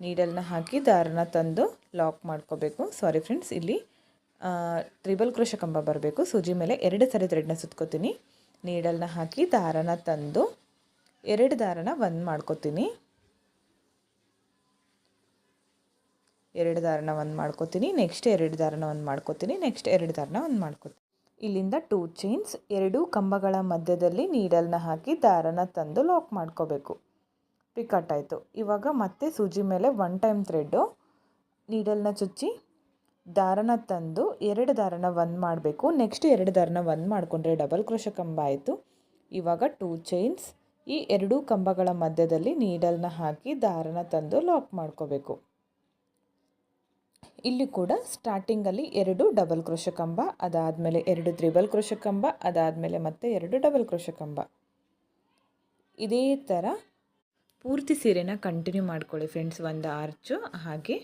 ನೀಡಲ್ನ ಹಾಕಿ ದಾರನ ತಂದು ಲಾಕ್ ಮಾಡ್ಕೋಬೇಕು. ಸಾರಿ ಫ್ರೆಂಡ್ಸ್ ಇಲ್ಲಿ ಟ್ರಿಬಲ್ ಕ್ರೋಶ ಕಂಬ ಬರಬೇಕು. ಸೂಜಿ ಮೇಲೆ ಎರಡು ಸಾರಿ ಥ್ರೆಡ್ನ ಸುತ್ಕೋತೀನಿ. ನೀಡಲ್ನ ಹಾಕಿ ದಾರನ ತಂದು ಎರಡು ದಾರನ ಒಂದು ಮಾಡ್ಕೋತೀನಿ. ಎರಡು ದಾರನ ಒಂದು ಮಾಡ್ಕೋತೀನಿ ನೆಕ್ಸ್ಟ್ ಎರಡು ದಾರನ ಒಂದು ಮಾಡ್ಕೋತೀನಿ ನೆಕ್ಸ್ಟ್ ಎರಡು ದಾರನ ಒಂದು ಮಾಡ್ಕೋತೀನಿ. ಇಲ್ಲಿಂದ ಟೂ ಚೈನ್ಸ್ ಎರಡೂ ಕಂಬಗಳ ಮಧ್ಯದಲ್ಲಿ ನೀಡಲ್ನ ಹಾಕಿ ದಾರನ ತಂದು ಲಾಕ್ ಮಾಡ್ಕೋಬೇಕು. ಪಿಕಟ್ ಆಯಿತು. ಇವಾಗ ಮತ್ತೆ ಸೂಜಿ ಮೇಲೆ ಒನ್ ಟೈಮ್ ಥ್ರೆಡ್ಡು ನೀಡಲ್ನ ಚುಚ್ಚಿ ದಾರನ ತಂದು ಎರಡು ದಾರನ ಒಂದು ಮಾಡಬೇಕು. ನೆಕ್ಸ್ಟ್ ಎರಡು ದಾರನ ಒಂದು ಮಾಡಿಕೊಂಡ್ರೆ ಡಬಲ್ ಕ್ರೋಶ ಕಂಬ ಆಯಿತು. ಇವಾಗ ಟೂ ಚೈನ್ಸ್ ಈ ಎರಡೂ ಕಂಬಗಳ ಮಧ್ಯದಲ್ಲಿ ನೀಡಲ್ನ ಹಾಕಿ ದಾರನ ತಂದು ಲಾಕ್ ಮಾಡ್ಕೋಬೇಕು. ಇಲ್ಲಿ ಕೂಡ ಸ್ಟಾರ್ಟಿಂಗಲ್ಲಿ ಎರಡು ಡಬಲ್ ಕ್ರೋಶ ಕಂಬ ಅದಾದಮೇಲೆ ಎರಡು ತ್ರಿಬಲ್ ಕ್ರೋಶ ಕಂಬ ಅದಾದಮೇಲೆ ಮತ್ತೆ ಎರಡು ಡಬಲ್ ಕ್ರೋಶ ಕಂಬ ಇದೇ ಥರ ಪೂರ್ತಿ ಸೀರೆನ ಕಂಟಿನ್ಯೂ ಮಾಡ್ಕೊಳ್ಳಿ ಫ್ರೆಂಡ್ಸ್ ಒಂದು ಆರ್ಚು ಹಾಗೆ,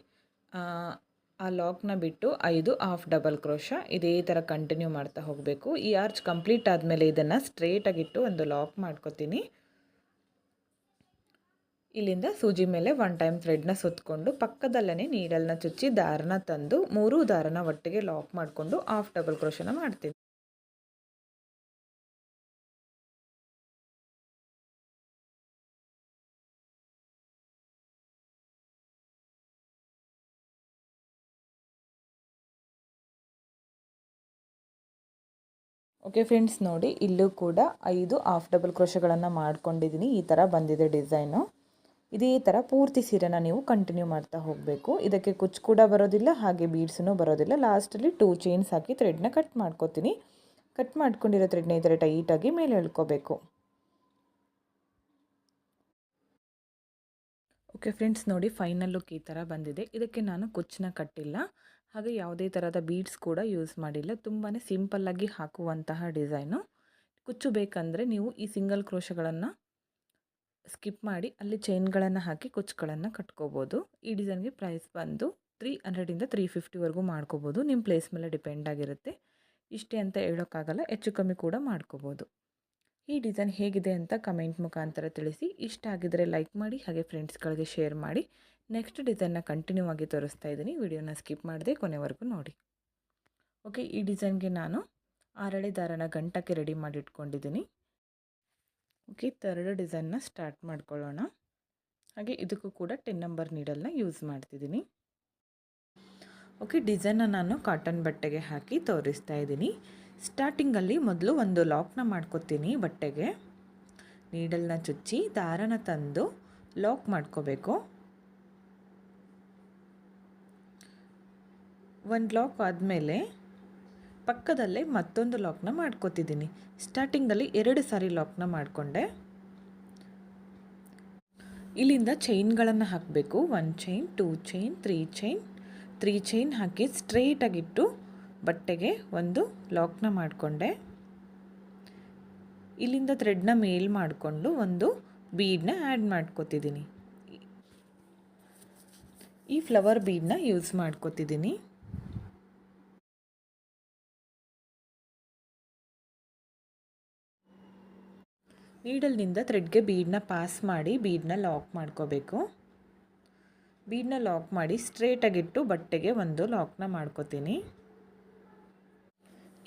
ಆ ಲಾಕ್ನ ಬಿಟ್ಟು ಐದು ಹಾಫ್ ಡಬಲ್ ಕ್ರೋಶ, ಇದೇ ಥರ ಕಂಟಿನ್ಯೂ ಮಾಡ್ತಾ ಹೋಗಬೇಕು. ಈ ಆರ್ಚ್ ಕಂಪ್ಲೀಟ್ ಆದಮೇಲೆ ಇದನ್ನು ಸ್ಟ್ರೇಟಾಗಿಟ್ಟು ಒಂದು ಲಾಕ್ ಮಾಡ್ಕೋತೀನಿ. ಇಲ್ಲಿಂದ ಸೂಜಿ ಮೇಲೆ ಒನ್ ಟೈಮ್ ಥ್ರೆಡ್ನ ಸುತ್ತಕೊಂಡು ಪಕ್ಕದಲ್ಲೇ ನೀಡಲ್ನ ಚುಚ್ಚಿ ದಾರನ ತಂದು ಮೂರೂ ದಾರನ ಒಟ್ಟಿಗೆ ಲಾಕ್ ಮಾಡಿಕೊಂಡು ಹಾಫ್ ಡಬಲ್ ಕ್ರೋಶನ ಮಾಡ್ತೀನಿ. ಓಕೆ ಫ್ರೆಂಡ್ಸ್ ನೋಡಿ ಇಲ್ಲೂ ಕೂಡ ಐದು ಹಾಫ್ ಡಬಲ್ ಕ್ರೋಶಗಳನ್ನು ಮಾಡ್ಕೊಂಡಿದ್ದೀನಿ ಈ ಥರ ಬಂದಿದೆ ಡಿಸೈನು ಇದೇ ಥರ ಪೂರ್ತಿ ಸೀರೆನ ನೀವು ಕಂಟಿನ್ಯೂ ಮಾಡ್ತಾ ಹೋಗಬೇಕು. ಇದಕ್ಕೆ ಕುಚ್ಚು ಕೂಡ ಬರೋದಿಲ್ಲ, ಹಾಗೆ ಬೀಡ್ಸೂ ಬರೋದಿಲ್ಲ. ಲಾಸ್ಟಲ್ಲಿ ಟೂ ಚೈನ್ಸ್ ಹಾಕಿ ಥ್ರೆಡ್ನ ಕಟ್ ಮಾಡ್ಕೋತೀನಿ. ಕಟ್ ಮಾಡ್ಕೊಂಡಿರೋ ಥ್ರೆಡ್ನ ಥರ ಟೈಟಾಗಿ ಮೇಲೆ ಎಳ್ಕೋಬೇಕು. ಓಕೆ ಫ್ರೆಂಡ್ಸ್ ನೋಡಿ ಫೈನಲ್ ಲುಕ್ ಈ ಥರ ಬಂದಿದೆ. ಇದಕ್ಕೆ ನಾನು ಕುಚ್ಚನ್ನ ಕಟ್ಟಿಲ್ಲ. ಹಾಗೆ ಯಾವುದೇ ಥರದ ಬೀಡ್ಸ್ ಕೂಡ ಯೂಸ್ ಮಾಡಿಲ್ಲ. ತುಂಬಾ ಸಿಂಪಲ್ಲಾಗಿ ಹಾಕುವಂತಹ ಡಿಸೈನು ಕುಚ್ಚು ಬೇಕಂದರೆ ನೀವು ಈ ಸಿಂಗಲ್ ಕ್ರೋಶಗಳನ್ನು ಸ್ಕಿಪ್ ಮಾಡಿ ಅಲ್ಲಿ ಚೈನ್ಗಳನ್ನು ಹಾಕಿ ಕುಚ್ಚುಗಳನ್ನು ಕಟ್ಕೋಬೋದು. ಈ ಡಿಸೈನ್ಗೆ ಪ್ರೈಸ್ ಬಂದು ತ್ರೀ ಹಂಡ್ರೆಡಿಂದ ತ್ರೀ ಫಿಫ್ಟಿವರೆಗೂ ಮಾಡ್ಕೋಬೋದು. ನಿಮ್ಮ ಪ್ಲೇಸ್ ಮೇಲೆ ಡಿಪೆಂಡ್ ಆಗಿರುತ್ತೆ. ಇಷ್ಟೇ ಅಂತ ಹೇಳೋಕ್ಕಾಗಲ್ಲ, ಹೆಚ್ಚು ಕಮ್ಮಿ ಕೂಡ ಮಾಡ್ಕೋಬೋದು. ಈ ಡಿಸೈನ್ ಹೇಗಿದೆ ಅಂತ ಕಮೆಂಟ್ ಮುಖಾಂತರ ತಿಳಿಸಿ. ಇಷ್ಟ ಆಗಿದರೆ ಲೈಕ್ ಮಾಡಿ, ಹಾಗೆ ಫ್ರೆಂಡ್ಸ್ಗಳಿಗೆ ಶೇರ್ ಮಾಡಿ. ನೆಕ್ಸ್ಟ್ ಡಿಸೈನ್ನ ಕಂಟಿನ್ಯೂ ಆಗಿ ತೋರಿಸ್ತಾ ಇದ್ದೀನಿ. ವಿಡಿಯೋನ ಸ್ಕಿಪ್ ಮಾಡದೆ ಕೊನೆವರೆಗೂ ನೋಡಿ. ಓಕೆ, ಈ ಡಿಸೈನ್ಗೆ ನಾನು ಆರಳೆ ದಾರನ ಗಂಟಕ್ಕೆ ರೆಡಿ ಮಾಡಿ ಇಟ್ಕೊಂಡಿದ್ದೀನಿ ಓಕೆ ತರ್ಡ್ ಡಿಸೈನ್ನ ಸ್ಟಾರ್ಟ್ ಮಾಡ್ಕೊಳ್ಳೋಣ. ಹಾಗೆ ಇದಕ್ಕೂ ಕೂಡ ಟೆನ್ ನಂಬರ್ ನೀಡಲ್ನ ಯೂಸ್ ಮಾಡ್ತಿದ್ದೀನಿ. ಓಕೆ ಡಿಸೈನ್ನ ನಾನು ಕಾಟನ್ ಬಟ್ಟೆಗೆ ಹಾಕಿ ತೋರಿಸ್ತಾ ಇದ್ದೀನಿ. ಸ್ಟಾರ್ಟಿಂಗಲ್ಲಿ ಮೊದಲು ಒಂದು ಲಾಕ್ನ ಮಾಡ್ಕೊತೀನಿ ಬಟ್ಟೆಗೆ. ನೀಡಲ್ನ ಚುಚ್ಚಿ, ದಾರನ ತಂದು ಲಾಕ್ ಮಾಡ್ಕೋಬೇಕು. ಒಂದು ಲಾಕ್ ಆದಮೇಲೆ ಪಕ್ಕದಲ್ಲೇ ಮತ್ತೊಂದು ಲಾಕ್ನ ಮಾಡ್ಕೋತಿದ್ದೀನಿ. ಸ್ಟಾರ್ಟಿಂಗಲ್ಲಿ ಎರಡು ಸಾರಿ ಲಾಕ್ನ ಮಾಡಿಕೊಂಡೆ. ಇಲ್ಲಿಂದ ಚೈನ್ಗಳನ್ನು ಹಾಕಬೇಕು. One chain two chain three chain three chain ಹಾಕಿ ಸ್ಟ್ರೇಟಾಗಿಟ್ಟು ಬಟ್ಟೆಗೆ ಒಂದು ಲಾಕ್ನ ಮಾಡಿಕೊಂಡೆ. ಇಲ್ಲಿಂದ ಥ್ರೆಡ್ನ ಮೇಲ್ ಮಾಡಿಕೊಂಡು ಒಂದು ಬೀಡನ್ನ ಆ್ಯಡ್ ಮಾಡ್ಕೋತಿದ್ದೀನಿ. ಈ ಫ್ಲವರ್ ಬೀಡನ್ನ ಯೂಸ್ ಮಾಡ್ಕೋತಿದ್ದೀನಿ. ನೀಡಲ್ನಿಂದ ಥ್ರೆಡ್ಗೆ ಬೀಡನ್ನ ಪಾಸ್ ಮಾಡಿ ಬೀಡನ್ನ ಲಾಕ್ ಮಾಡ್ಕೋಬೇಕು. ಬೀಡನ್ನ ಲಾಕ್ ಮಾಡಿ ಸ್ಟ್ರೇಟಾಗಿಟ್ಟು ಬಟ್ಟೆಗೆ ಒಂದು ಲಾಕ್ನ ಮಾಡ್ಕೋತೀನಿ.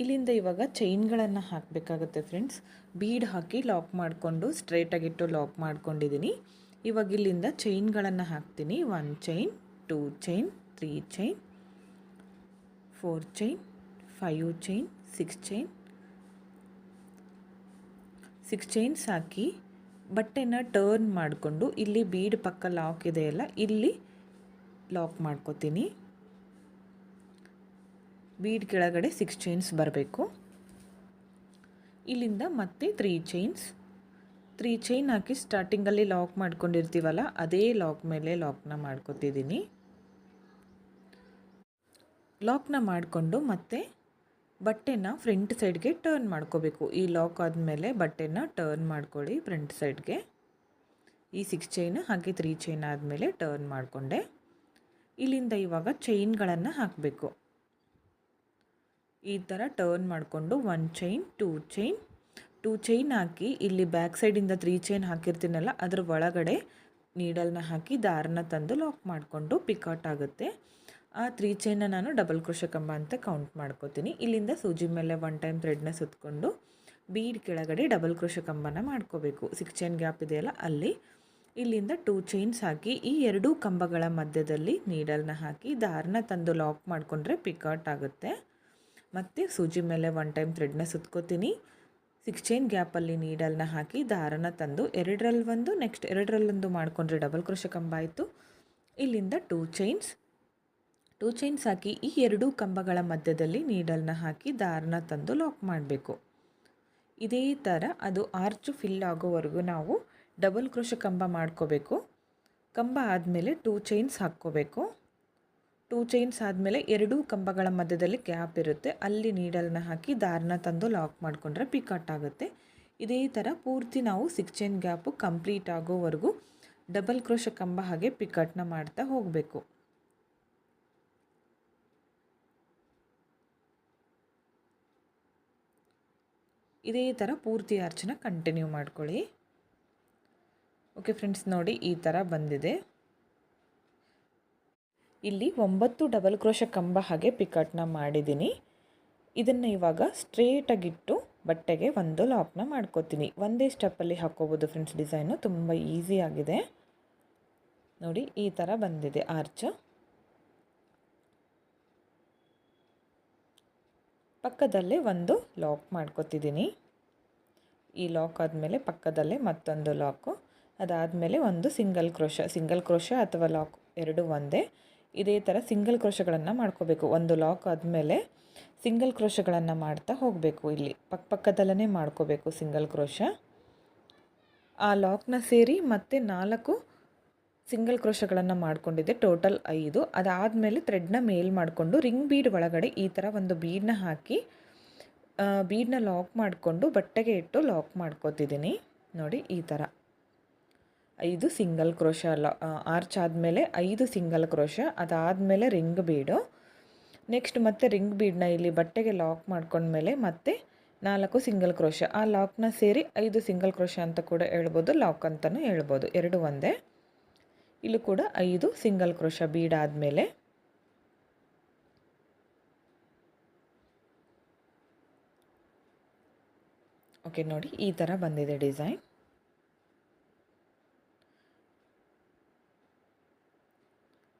ಇಲ್ಲಿಂದ ಇವಾಗ ಚೈನ್ಗಳನ್ನು ಹಾಕಬೇಕಾಗುತ್ತೆ ಫ್ರೆಂಡ್ಸ್. ಬೀಡ್ ಹಾಕಿ ಲಾಕ್ ಮಾಡಿಕೊಂಡು ಸ್ಟ್ರೇಟಾಗಿಟ್ಟು ಲಾಕ್ ಮಾಡ್ಕೊಂಡಿದ್ದೀನಿ ಇವಾಗ ಇಲ್ಲಿಂದ ಚೈನ್ಗಳನ್ನು ಹಾಕ್ತೀನಿ. One chain, two chain, three chain, four chain, five chain, six chain six chains ಹಾಕಿ ಬಟ್ಟೆನ ಟರ್ನ್ ಮಾಡಿಕೊಂಡು ಇಲ್ಲಿ ಬೀಡ್ ಪಕ್ಕ ಲಾಕ್ ಇದೆಯಲ್ಲ ಇಲ್ಲಿ ಲಾಕ್ ಮಾಡ್ಕೋತೀನಿ. ಬೀಡ್ ಕೆಳಗಡೆ ಸಿಕ್ಸ್ ಚೈನ್ಸ್ ಬರಬೇಕು. ಇಲ್ಲಿಂದ ಮತ್ತೆ ತ್ರೀ ಚೈನ್ಸ್ ತ್ರೀ ಚೈನ್ ಹಾಕಿ ಸ್ಟಾರ್ಟಿಂಗಲ್ಲಿ ಲಾಕ್ ಮಾಡ್ಕೊಂಡಿರ್ತೀವಲ್ಲ, ಅದೇ ಲಾಕ್ ಮೇಲೆ ಲಾಕ್ನ ಮಾಡ್ಕೋತಿದ್ದೀನಿ. ಲಾಕ್ನ ಮಾಡಿಕೊಂಡು ಮತ್ತೆ ಬಟ್ಟೆನ ಫ್ರಂಟ್ ಸೈಡ್ಗೆ ಟರ್ನ್ ಮಾಡ್ಕೋಬೇಕು. ಈ ಲಾಕ್ ಆದಮೇಲೆ ಬಟ್ಟೆನ ಟರ್ನ್ ಮಾಡ್ಕೊಳ್ಳಿ ಫ್ರಂಟ್ ಸೈಡ್ಗೆ. ಈ ಸಿಕ್ಸ್ ಚೈನ್ ಹಾಗೆ ತ್ರೀ ಚೈನ್ ಆದಮೇಲೆ ಟರ್ನ್ ಮಾಡಿಕೊಂಡೆ. ಇಲ್ಲಿಂದ ಇವಾಗ ಚೈನ್ಗಳನ್ನು ಹಾಕಬೇಕು. ಈ ಥರ ಟರ್ನ್ ಮಾಡಿಕೊಂಡು one chain two chain two chain ಹಾಕಿ ಇಲ್ಲಿ ಬ್ಯಾಕ್ ಸೈಡಿಂದ ತ್ರೀ ಚೈನ್ ಹಾಕಿರ್ತೀನಲ್ಲ, ಅದ್ರ ಒಳಗಡೆ ನೀಡಲ್ನ ಹಾಕಿ ದಾರನ ತಂದು ಲಾಕ್ ಮಾಡಿಕೊಂಡು ಪಿಕೌಟ್ ಆಗುತ್ತೆ. ಆ ತ್ರೀ ಚೈನ್ನ ನಾನು ಡಬಲ್ ಕಂಬ ಅಂತ ಕೌಂಟ್ ಮಾಡ್ಕೋತೀನಿ. ಇಲ್ಲಿಂದ ಸೂಜಿ ಮೇಲೆ ಒನ್ ಟೈಮ್ ಥ್ರೆಡ್ನ ಸುತ್ತಕೊಂಡು ಬೀಡ್ ಕೆಳಗಡೆ ಡಬಲ್ ಕಂಬನ ಮಾಡ್ಕೋಬೇಕು. ಸಿಕ್ಸ್ ಚೈನ್ ಗ್ಯಾಪ್ ಇದೆಯಲ್ಲ, ಅಲ್ಲಿ. ಇಲ್ಲಿಂದ ಟೂ ಚೈನ್ಸ್ ಹಾಕಿ, ಈ ಎರಡೂ ಕಂಬಗಳ ಮಧ್ಯದಲ್ಲಿ ನೀಡಲ್ನ ಹಾಕಿ, ದಾರನ ತಂದು ಲಾಕ್ ಮಾಡಿಕೊಂಡ್ರೆ ಪಿಕ್ಔಟ್ ಆಗುತ್ತೆ. ಮತ್ತು ಸೂಜಿ ಮೇಲೆ ಒನ್ ಟೈಮ್ ಥ್ರೆಡ್ನ ಸುತ್ಕೋತೀನಿ. ಸಿಕ್ಸ್ ಚೈನ್ ಗ್ಯಾಪಲ್ಲಿ ನೀಡಲ್ನ ಹಾಕಿ, ದಾರನ ತಂದು ಎರಡರಲ್ಲಿ ಒಂದು ನೆಕ್ಸ್ಟ್ ಎರಡರಲ್ಲೊಂದು ಮಾಡಿಕೊಂಡ್ರೆ ಡಬಲ್ ಕಂಬ ಆಯಿತು. ಇಲ್ಲಿಂದ ಟೂ ಚೈನ್ಸ್ ಟೂ ಚೈನ್ಸ್ ಹಾಕಿ ಈ ಎರಡೂ ಕಂಬಗಳ ಮಧ್ಯದಲ್ಲಿ ನೀಡಲ್ನ ಹಾಕಿ ದಾರನ ತಂದು ಲಾಕ್ ಮಾಡಬೇಕು. ಇದೇ ಥರ ಅದು ಆರ್ಚು ಫಿಲ್ ಆಗೋವರೆಗೂ ನಾವು ಡಬಲ್ ಕ್ರೋಶ ಕಂಬ ಮಾಡ್ಕೋಬೇಕು. ಕಂಬ ಆದಮೇಲೆ ಟೂ ಚೈನ್ಸ್ ಹಾಕ್ಕೋಬೇಕು. ಟೂ ಚೈನ್ಸ್ ಆದಮೇಲೆ ಎರಡೂ ಕಂಬಗಳ ಮಧ್ಯದಲ್ಲಿ ಗ್ಯಾಪ್ ಇರುತ್ತೆ. ಅಲ್ಲಿ ನೀಡಲ್ನ ಹಾಕಿ ದಾರನ ತಂದು ಲಾಕ್ ಮಾಡಿಕೊಂಡ್ರೆ ಪಿಕಟ್ ಆಗುತ್ತೆ. ಇದೇ ಥರ ಪೂರ್ತಿ ನಾವು ಸಿಕ್ಸ್ ಚೈನ್ ಗ್ಯಾಪು ಕಂಪ್ಲೀಟ್ ಆಗೋವರೆಗೂ ಡಬಲ್ ಕ್ರೋಶ ಕಂಬ ಹಾಗೆ ಪಿಕಟ್ನ ಮಾಡ್ತಾ ಹೋಗಬೇಕು. ಇದೇ ಥರ ಪೂರ್ತಿ ಆರ್ಚನ್ನ ಕಂಟಿನ್ಯೂ ಮಾಡ್ಕೊಳ್ಳಿ. ಓಕೆ ಫ್ರೆಂಡ್ಸ್ ನೋಡಿ ಈ ಥರ ಬಂದಿದೆ. ಇಲ್ಲಿ ಒಂಬತ್ತು ಡಬಲ್ ಕ್ರೋಶ ಕಂಬ ಹಾಗೆ ಪಿಕಟ್ನ ಮಾಡಿದ್ದೀನಿ. ಇದನ್ನು ಇವಾಗ ಸ್ಟ್ರೇಟಾಗಿಟ್ಟು ಬಟ್ಟೆಗೆ ಒಂದು ಲಾಕ್ನ ಮಾಡ್ಕೋತೀನಿ. ಒಂದೇ ಸ್ಟೆಪ್ಪಲ್ಲಿ ಹಾಕ್ಕೋಬೋದು ಫ್ರೆಂಡ್ಸ್ ಡಿಸೈನು ತುಂಬ ಈಸಿಯಾಗಿದೆ ನೋಡಿ ಈ ಥರ ಬಂದಿದೆ ಆರ್ಚ್ ಪಕ್ಕದಲ್ಲೇ ಒಂದು ಲಾಕ್ ಮಾಡ್ಕೋತಿದ್ದೀನಿ. ಈ ಲಾಕ್ ಆದಮೇಲೆ ಪಕ್ಕದಲ್ಲೇ ಮತ್ತೊಂದು ಲಾಕು. ಅದಾದಮೇಲೆ ಒಂದು ಸಿಂಗಲ್ ಕ್ರೋಶ ಸಿಂಗಲ್ ಕ್ರೋಶ ಅಥವಾ ಲಾಕ್ ಎರಡು ಒಂದೇ. ಇದೇ ಥರ ಸಿಂಗಲ್ ಕ್ರೋಶಗಳನ್ನು ಮಾಡ್ಕೋಬೇಕು. ಒಂದು ಲಾಕ್ ಆದಮೇಲೆ ಸಿಂಗಲ್ ಕ್ರೋಶಗಳನ್ನು ಮಾಡ್ತಾ ಹೋಗಬೇಕು ಇಲ್ಲಿ. ಪಕ್ಕ ಪಕ್ಕದಲ್ಲೇ ಮಾಡ್ಕೋಬೇಕು ಸಿಂಗಲ್ ಕ್ರೋಶ. ಆ ಲಾಕ್ನ ಸೇರಿ ಮತ್ತೆ ನಾಲ್ಕು ಸಿಂಗಲ್ ಕ್ರೋಶಗಳನ್ನು ಮಾಡಿಕೊಂಡಿದ್ದೆ, ಟೋಟಲ್ ಐದು. ಅದಾದಮೇಲೆ ಥ್ರೆಡ್ನ ಮೇಲ್ ಮಾಡಿಕೊಂಡು, ರಿಂಗ್ ಬೀಡ್ ಒಳಗಡೆ ಈ ಥರ ಒಂದು ಬೀಡನ್ನ ಹಾಕಿ ಬೀಡನ್ನ ಲಾಕ್ ಮಾಡಿಕೊಂಡು ಬಟ್ಟೆಗೆ ಇಟ್ಟು ಲಾಕ್ ಮಾಡ್ಕೋತಿದ್ದೀನಿ. ನೋಡಿ, ಈ ಥರ. ಐದು ಸಿಂಗಲ್ ಕ್ರೋಶ ಆರ್ಚ್ ಆದಮೇಲೆ ಐದು ಸಿಂಗಲ್ ಕ್ರೋಶ, ಅದಾದಮೇಲೆ ರಿಂಗ್ ಬೀಡು. ನೆಕ್ಸ್ಟ್ ಮತ್ತೆ ರಿಂಗ್ ಬೀಡನ್ನ ಇಲ್ಲಿ ಬಟ್ಟೆಗೆ ಲಾಕ್ ಮಾಡ್ಕೊಂಡ್ಮೇಲೆ ಮತ್ತೆ ನಾಲ್ಕು ಸಿಂಗಲ್ ಕ್ರೋಶ. ಆ ಲಾಕ್ನ ಸೇರಿ ಐದು ಸಿಂಗಲ್ ಕ್ರೋಶ ಅಂತ ಕೂಡ ಹೇಳ್ಬೋದು, ಲಾಕ್ ಅಂತಲೂ ಹೇಳ್ಬೋದು. ಎರಡು ಒಂದೇ. ಇಲ್ಲೂ ಕೂಡ ಐದು ಸಿಂಗಲ್ ಕ್ರೋಶ ಬೀಡ್ ಆದಮೇಲೆ ಓಕೆ, ನೋಡಿ, ಈ ಥರ ಬಂದಿದೆ ಡಿಸೈನ್.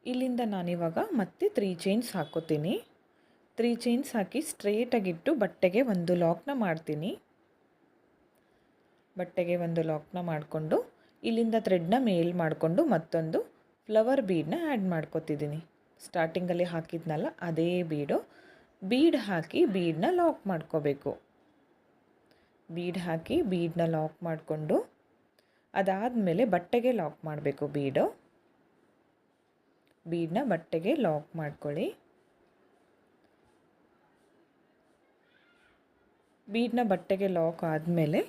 ಇಲ್ಲಿಂದ ನಾನಿವಾಗ ಮತ್ತೆ ತ್ರೀ ಚೈನ್ಸ್ ಹಾಕೋತೀನಿ. ತ್ರೀ ಚೈನ್ಸ್ ಹಾಕಿ ಸ್ಟ್ರೇಟಾಗಿಟ್ಟು ಬಟ್ಟೆಗೆ ಒಂದು ಲಾಕ್ನ ಮಾಡ್ತೀನಿ. ಬಟ್ಟೆಗೆ ಒಂದು ಲಾಕ್ನ ಮಾಡಿಕೊಂಡು ಇಲ್ಲಿಂದ ಥ್ರೆಡ್ನ ಮೇಲ್ ಮಾಡಿಕೊಂಡು ಮತ್ತೊಂದು ಫ್ಲವರ್ ಬೀಡನ್ನ ಆ್ಯಡ್ ಮಾಡ್ಕೋತಿದ್ದೀನಿ ಸ್ಟಾರ್ಟಿಂಗಲ್ಲಿ ಹಾಕಿದ್ನಲ್ಲ, ಅದೇ ಬೀಡು ಬೀಡ್ ಹಾಕಿ ಬೀಡನ್ನ ಲಾಕ್ ಮಾಡ್ಕೋಬೇಕು. ಬೀಡ್ ಹಾಕಿ ಬೀಡನ್ನ ಲಾಕ್ ಮಾಡಿಕೊಂಡು, ಅದಾದಮೇಲೆ ಬಟ್ಟೆಗೆ ಲಾಕ್ ಮಾಡಬೇಕು ಬೀಡು ಬೀಡನ್ನ ಬಟ್ಟೆಗೆ ಲಾಕ್ ಮಾಡ್ಕೊಳ್ಳಿ. ಬೀಡನ್ನ ಬಟ್ಟೆಗೆ ಲಾಕ್ ಆದಮೇಲೆ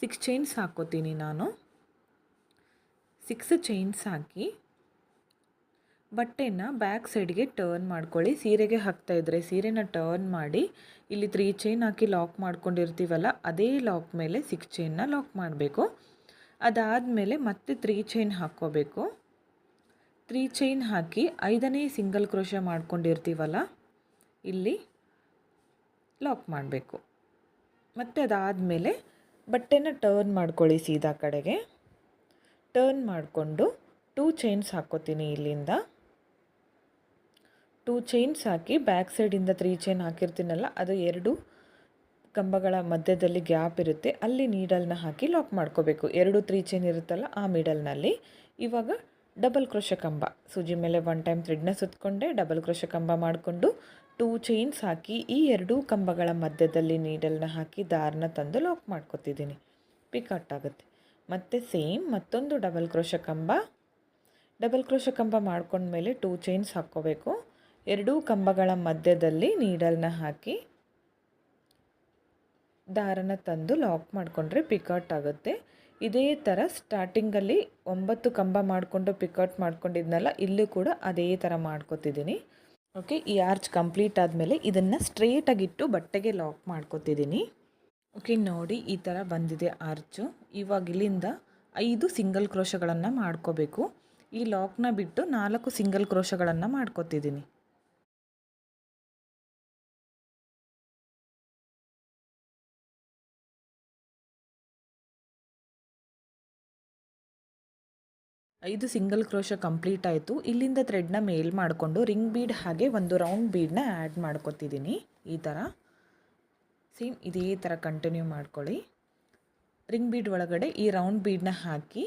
ಸಿಕ್ಸ್ ಚೈನ್ಸ್ ಹಾಕೋತೀನಿ ನಾನು. ಸಿಕ್ಸ್ ಚೈನ್ಸ್ ಹಾಕಿ ಬಟ್ಟೆನ ಬ್ಯಾಕ್ ಸೈಡ್ಗೆ ಟರ್ನ್ ಮಾಡ್ಕೊಳ್ಳಿ. ಸೀರೆಗೆ ಹಾಕ್ತಾ ಇದ್ದರೆ ಸೀರೆನ ಟರ್ನ್ ಮಾಡಿ ಇಲ್ಲಿ ತ್ರೀ ಚೈನ್ ಹಾಕಿ ಲಾಕ್ ಮಾಡ್ಕೊಂಡಿರ್ತೀವಲ್ಲ, ಅದೇ ಲಾಕ್ ಮೇಲೆ ಸಿಕ್ಸ್ ಚೈನ್ನ ಲಾಕ್ ಮಾಡಬೇಕು. ಅದಾದಮೇಲೆ ಮತ್ತೆ ತ್ರೀ ಚೈನ್ ಹಾಕ್ಕೋಬೇಕು. ತ್ರೀ ಚೈನ್ ಹಾಕಿ ಐದನೇ ಸಿಂಗಲ್ ಕ್ರೋಶ ಮಾಡ್ಕೊಂಡಿರ್ತೀವಲ್ಲ, ಇಲ್ಲಿ ಲಾಕ್ ಮಾಡಬೇಕು. ಮತ್ತು ಅದಾದಮೇಲೆ ಬಟ್ಟೆನ ಟರ್ನ್ ಮಾಡ್ಕೊಳ್ಳಿ ಸೀದಾ ಕಡೆಗೆ. ಟರ್ನ್ ಮಾಡಿಕೊಂಡು ಟೂ ಚೈನ್ಸ್ ಹಾಕ್ಕೋತೀನಿ ಇಲ್ಲಿಂದ. ಟೂ ಚೈನ್ಸ್ ಹಾಕಿ ಬ್ಯಾಕ್ ಸೈಡಿಂದ ತ್ರೀ ಚೈನ್ ಹಾಕಿರ್ತೀನಲ್ಲ, ಅದು ಎರಡು ಕಂಬಗಳ ಮಧ್ಯದಲ್ಲಿ ಗ್ಯಾಪ್ ಇರುತ್ತೆ. ಅಲ್ಲಿ ನೀಡಲ್ನ ಹಾಕಿ ಲಾಕ್ ಮಾಡ್ಕೋಬೇಕು. ಎರಡು ತ್ರೀ ಚೈನ್ ಇರುತ್ತಲ್ಲ, ಆ ಮಿಡಲ್ನಲ್ಲಿ ಇವಾಗ ಡಬಲ್ ಕ್ರೋಶ ಕಂಬ. ಸೂಜಿ ಮೇಲೆ ಒನ್ ಟೈಮ್ ಥ್ರೆಡ್ನ ಸುತ್ತಕೊಂಡೆ ಡಬಲ್ ಕ್ರೋಶ ಕಂಬ ಮಾಡಿಕೊಂಡು ಟೂ ಚೈನ್ಸ್ ಹಾಕಿ ಈ ಎರಡೂ ಕಂಬಗಳ ಮಧ್ಯದಲ್ಲಿ ನೀಡಲ್ನ ಹಾಕಿ ದಾರನ ತಂದು ಲಾಕ್ ಮಾಡ್ಕೊತಿದ್ದೀನಿ. ಪಿಕಟ್ ಆಗುತ್ತೆ. ಮತ್ತು ಸೇಮ್ ಮತ್ತೊಂದು ಡಬಲ್ ಕ್ರೋಶ ಕಂಬ. ಡಬಲ್ ಕ್ರೋಶ ಕಂಬ ಮಾಡ್ಕೊಂಡ್ಮೇಲೆ ಟೂ ಚೈನ್ಸ್ ಹಾಕ್ಕೋಬೇಕು. ಎರಡೂ ಕಂಬಗಳ ಮಧ್ಯದಲ್ಲಿ ನೀಡಲ್ನ ಹಾಕಿ ದಾರನ ತಂದು ಲಾಕ್ ಮಾಡಿಕೊಂಡ್ರೆ ಪಿಕಟ್ ಆಗುತ್ತೆ. ಇದೇ ಥರ ಸ್ಟಾರ್ಟಿಂಗಲ್ಲಿ ಒಂಬತ್ತು ಕಂಬ ಮಾಡಿಕೊಂಡು ಪಿಕಟ್ ಮಾಡ್ಕೊಂಡಿದ್ನಲ್ಲ, ಇಲ್ಲೂ ಕೂಡ ಅದೇ ಥರ ಮಾಡ್ಕೊತಿದ್ದೀನಿ. ಓಕೆ ಈ ಆರ್ಚ್ ಕಂಪ್ಲೀಟ್ ಆದಮೇಲೆ ಇದನ್ನು ಸ್ಟ್ರೇಟಾಗಿಟ್ಟು ಬಟ್ಟೆಗೆ ಲಾಕ್ ಮಾಡ್ಕೊತಿದ್ದೀನಿ. ಓಕೆ, ನೋಡಿ ಈ ಥರ ಬಂದಿದೆ ಆರ್ಚು. ಇವಾಗ ಇಲ್ಲಿಂದ ಐದು ಸಿಂಗಲ್ ಕ್ರೋಶಗಳನ್ನು ಮಾಡ್ಕೋಬೇಕು. ಈ ಲಾಕ್ನ ಬಿಟ್ಟು ನಾಲ್ಕು ಸಿಂಗಲ್ ಕ್ರೋಶಗಳನ್ನು ಮಾಡ್ಕೋತಿದ್ದೀನಿ. ಐದು ಸಿಂಗಲ್ ಕ್ರೋಶ ಕಂಪ್ಲೀಟ್ ಆಯಿತು. ಇಲ್ಲಿಂದ ಥ್ರೆಡ್ನ ಮೇಲ್ ಮಾಡಿಕೊಂಡು ರಿಂಗ್ ಬೀಡ್ ಹಾಗೆ ಒಂದು ರೌಂಡ್ ಬೀಡನ್ನ ಆ್ಯಡ್ ಮಾಡ್ಕೋತಿದ್ದೀನಿ. ಈ ಥರ. ಸೇಮ್ ಇದೇ ಥರ ಕಂಟಿನ್ಯೂ ಮಾಡ್ಕೊಳ್ಳಿ. ರಿಂಗ್ ಬೀಡ್ ಒಳಗಡೆ ಈ ರೌಂಡ್ ಬೀಡನ್ನ ಹಾಕಿ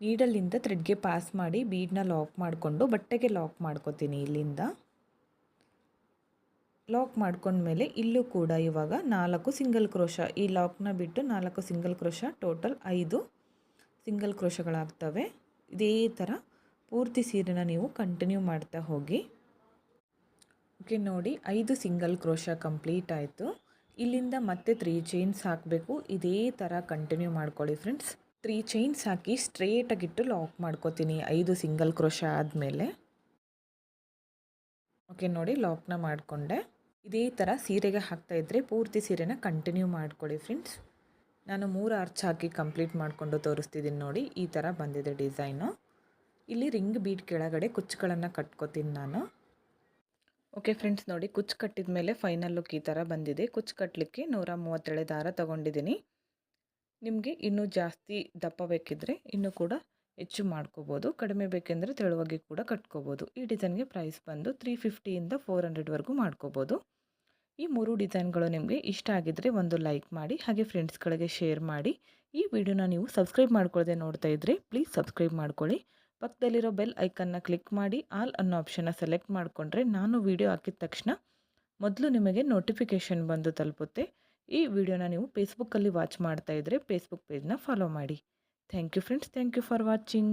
ನೀಡಲ್ಲಿಂದ ಥ್ರೆಡ್ಗೆ ಪಾಸ್ ಮಾಡಿ ಬೀಡನ್ನ ಲಾಕ್ ಮಾಡಿಕೊಂಡು ಬಟ್ಟೆಗೆ ಲಾಕ್ ಮಾಡ್ಕೊತೀನಿ ಇಲ್ಲಿಂದ. ಲಾಕ್ ಮಾಡ್ಕೊಂಡ್ಮೇಲೆ ಇಲ್ಲೂ ಕೂಡ ಇವಾಗ ನಾಲ್ಕು ಸಿಂಗಲ್ ಕ್ರೋಶ ಈ ಲಾಕ್ನ ಬಿಟ್ಟು ನಾಲ್ಕು ಸಿಂಗಲ್ ಕ್ರೋಶ ಟೋಟಲ್ ಐದು ಸಿಂಗಲ್ ಕ್ರೋಶಗಳಾಗ್ತವೆ ಇದೇ ಥರ ಪೂರ್ತಿ ಸೀರೆನ ನೀವು ಕಂಟಿನ್ಯೂ ಮಾಡ್ತಾ ಹೋಗಿ. ಓಕೆ ನೋಡಿ, ಐದು ಸಿಂಗಲ್ ಕ್ರೋಶ ಕಂಪ್ಲೀಟ್ ಆಯಿತು. ಇಲ್ಲಿಂದ ಮತ್ತೆ ತ್ರೀ ಚೈನ್ಸ್ ಹಾಕಬೇಕು. ಇದೇ ಥರ ಕಂಟಿನ್ಯೂ ಮಾಡ್ಕೊಳ್ಳಿ ಫ್ರೆಂಡ್ಸ್ ತ್ರೀ ಚೈನ್ಸ್ ಹಾಕಿ ಸ್ಟ್ರೇಟಾಗಿಟ್ಟು ಲಾಕ್ ಮಾಡ್ಕೋತೀನಿ. ಐದು ಸಿಂಗಲ್ ಕ್ರೋಶ ಆದಮೇಲೆ. ಓಕೆ ನೋಡಿ ಲಾಕ್ನ ಮಾಡಿಕೊಂಡೆ. ಇದೇ ಥರ ಸೀರೆಗೆ ಹಾಕ್ತಾಯಿದ್ರೆ ಪೂರ್ತಿ ಸೀರೆನ ಕಂಟಿನ್ಯೂ ಮಾಡ್ಕೊಳ್ಳಿ ಫ್ರೆಂಡ್ಸ್ ನಾನು ಮೂರು ಅರ್ಚ್ ಹಾಕಿ ಕಂಪ್ಲೀಟ್ ಮಾಡಿಕೊಂಡು ತೋರಿಸ್ತಿದ್ದೀನಿ ನೋಡಿ. ಈ ಥರ ಬಂದಿದೆ ಡಿಸೈನು ಇಲ್ಲಿ ರಿಂಗ್ ಬೀಟ್ ಕೆಳಗಡೆ ಕುಚ್ಚುಗಳನ್ನು ಕಟ್ಕೋತೀನಿ ನಾನು. ಓಕೆ ಫ್ರೆಂಡ್ಸ್ ನೋಡಿ ಕುಚ್ಚು ಕಟ್ಟಿದ ಮೇಲೆ ಫೈನಲ್ ಲುಕ್ ಈ ಥರ ಬಂದಿದೆ. ಕುಚ್ಚು ಕಟ್ಟಲಿಕ್ಕೆ ನೂರ ಮೂವತ್ತೇಳೆ ದಾರ ತೊಗೊಂಡಿದ್ದೀನಿ. ನಿಮಗೆ ಇನ್ನೂ ಜಾಸ್ತಿ ದಪ್ಪ ಬೇಕಿದ್ದರೆ ಇನ್ನೂ ಕೂಡ ಹೆಚ್ಚು ಮಾಡ್ಕೋಬೋದು. ಕಡಿಮೆ ಬೇಕೆಂದರೆ ತೆಳುವಾಗಿ ಕೂಡ ಕಟ್ಕೋಬೋದು. ಈ ಡಿಸೈನ್ಗೆ ಪ್ರೈಸ್ ಬಂದು ತ್ರೀ ಫಿಫ್ಟಿಯಿಂದ ಫೋರ್ ಹಂಡ್ರೆಡ್ವರೆಗೂ ಮಾಡ್ಕೋಬೋದು. ಈ ಮೂರು ಡಿಸೈನ್ಗಳು ನಿಮಗೆ ಇಷ್ಟ ಆಗಿದ್ದರೆ ಒಂದು ಲೈಕ್ ಮಾಡಿ, ಹಾಗೆ ಫ್ರೆಂಡ್ಸ್ಗಳಿಗೆ ಶೇರ್ ಮಾಡಿ. ಈ ವಿಡಿಯೋನ ನೀವು ಸಬ್ಸ್ಕ್ರೈಬ್ ಮಾಡ್ಕೊಳ್ಳದೆ ನೋಡ್ತಾ ಇದ್ದರೆ ಪ್ಲೀಸ್ ಸಬ್ಸ್ಕ್ರೈಬ್ ಮಾಡ್ಕೊಳ್ಳಿ. ಪಕ್ಕದಲ್ಲಿರೋ ಬೆಲ್ ಐಕನ್ನ ಕ್ಲಿಕ್ ಮಾಡಿ ಆಲ್ ಅನ್ನೋ ಆಪ್ಷನ್ನ ಸೆಲೆಕ್ಟ್ ಮಾಡಿಕೊಂಡ್ರೆ ನಾನು ವಿಡಿಯೋ ಹಾಕಿದ ತಕ್ಷಣ ಮೊದಲು ನಿಮಗೆ ನೋಟಿಫಿಕೇಷನ್ ಬಂದು ತಲುಪುತ್ತೆ. ಈ ವಿಡಿಯೋನ ನೀವು ಫೇಸ್ಬುಕ್ಕಲ್ಲಿ ವಾಚ್ ಮಾಡ್ತಾ ಇದ್ದರೆ ಫೇಸ್ಬುಕ್ ಪೇಜ್ನ ಫಾಲೋ ಮಾಡಿ. Thank you friends thank you for watching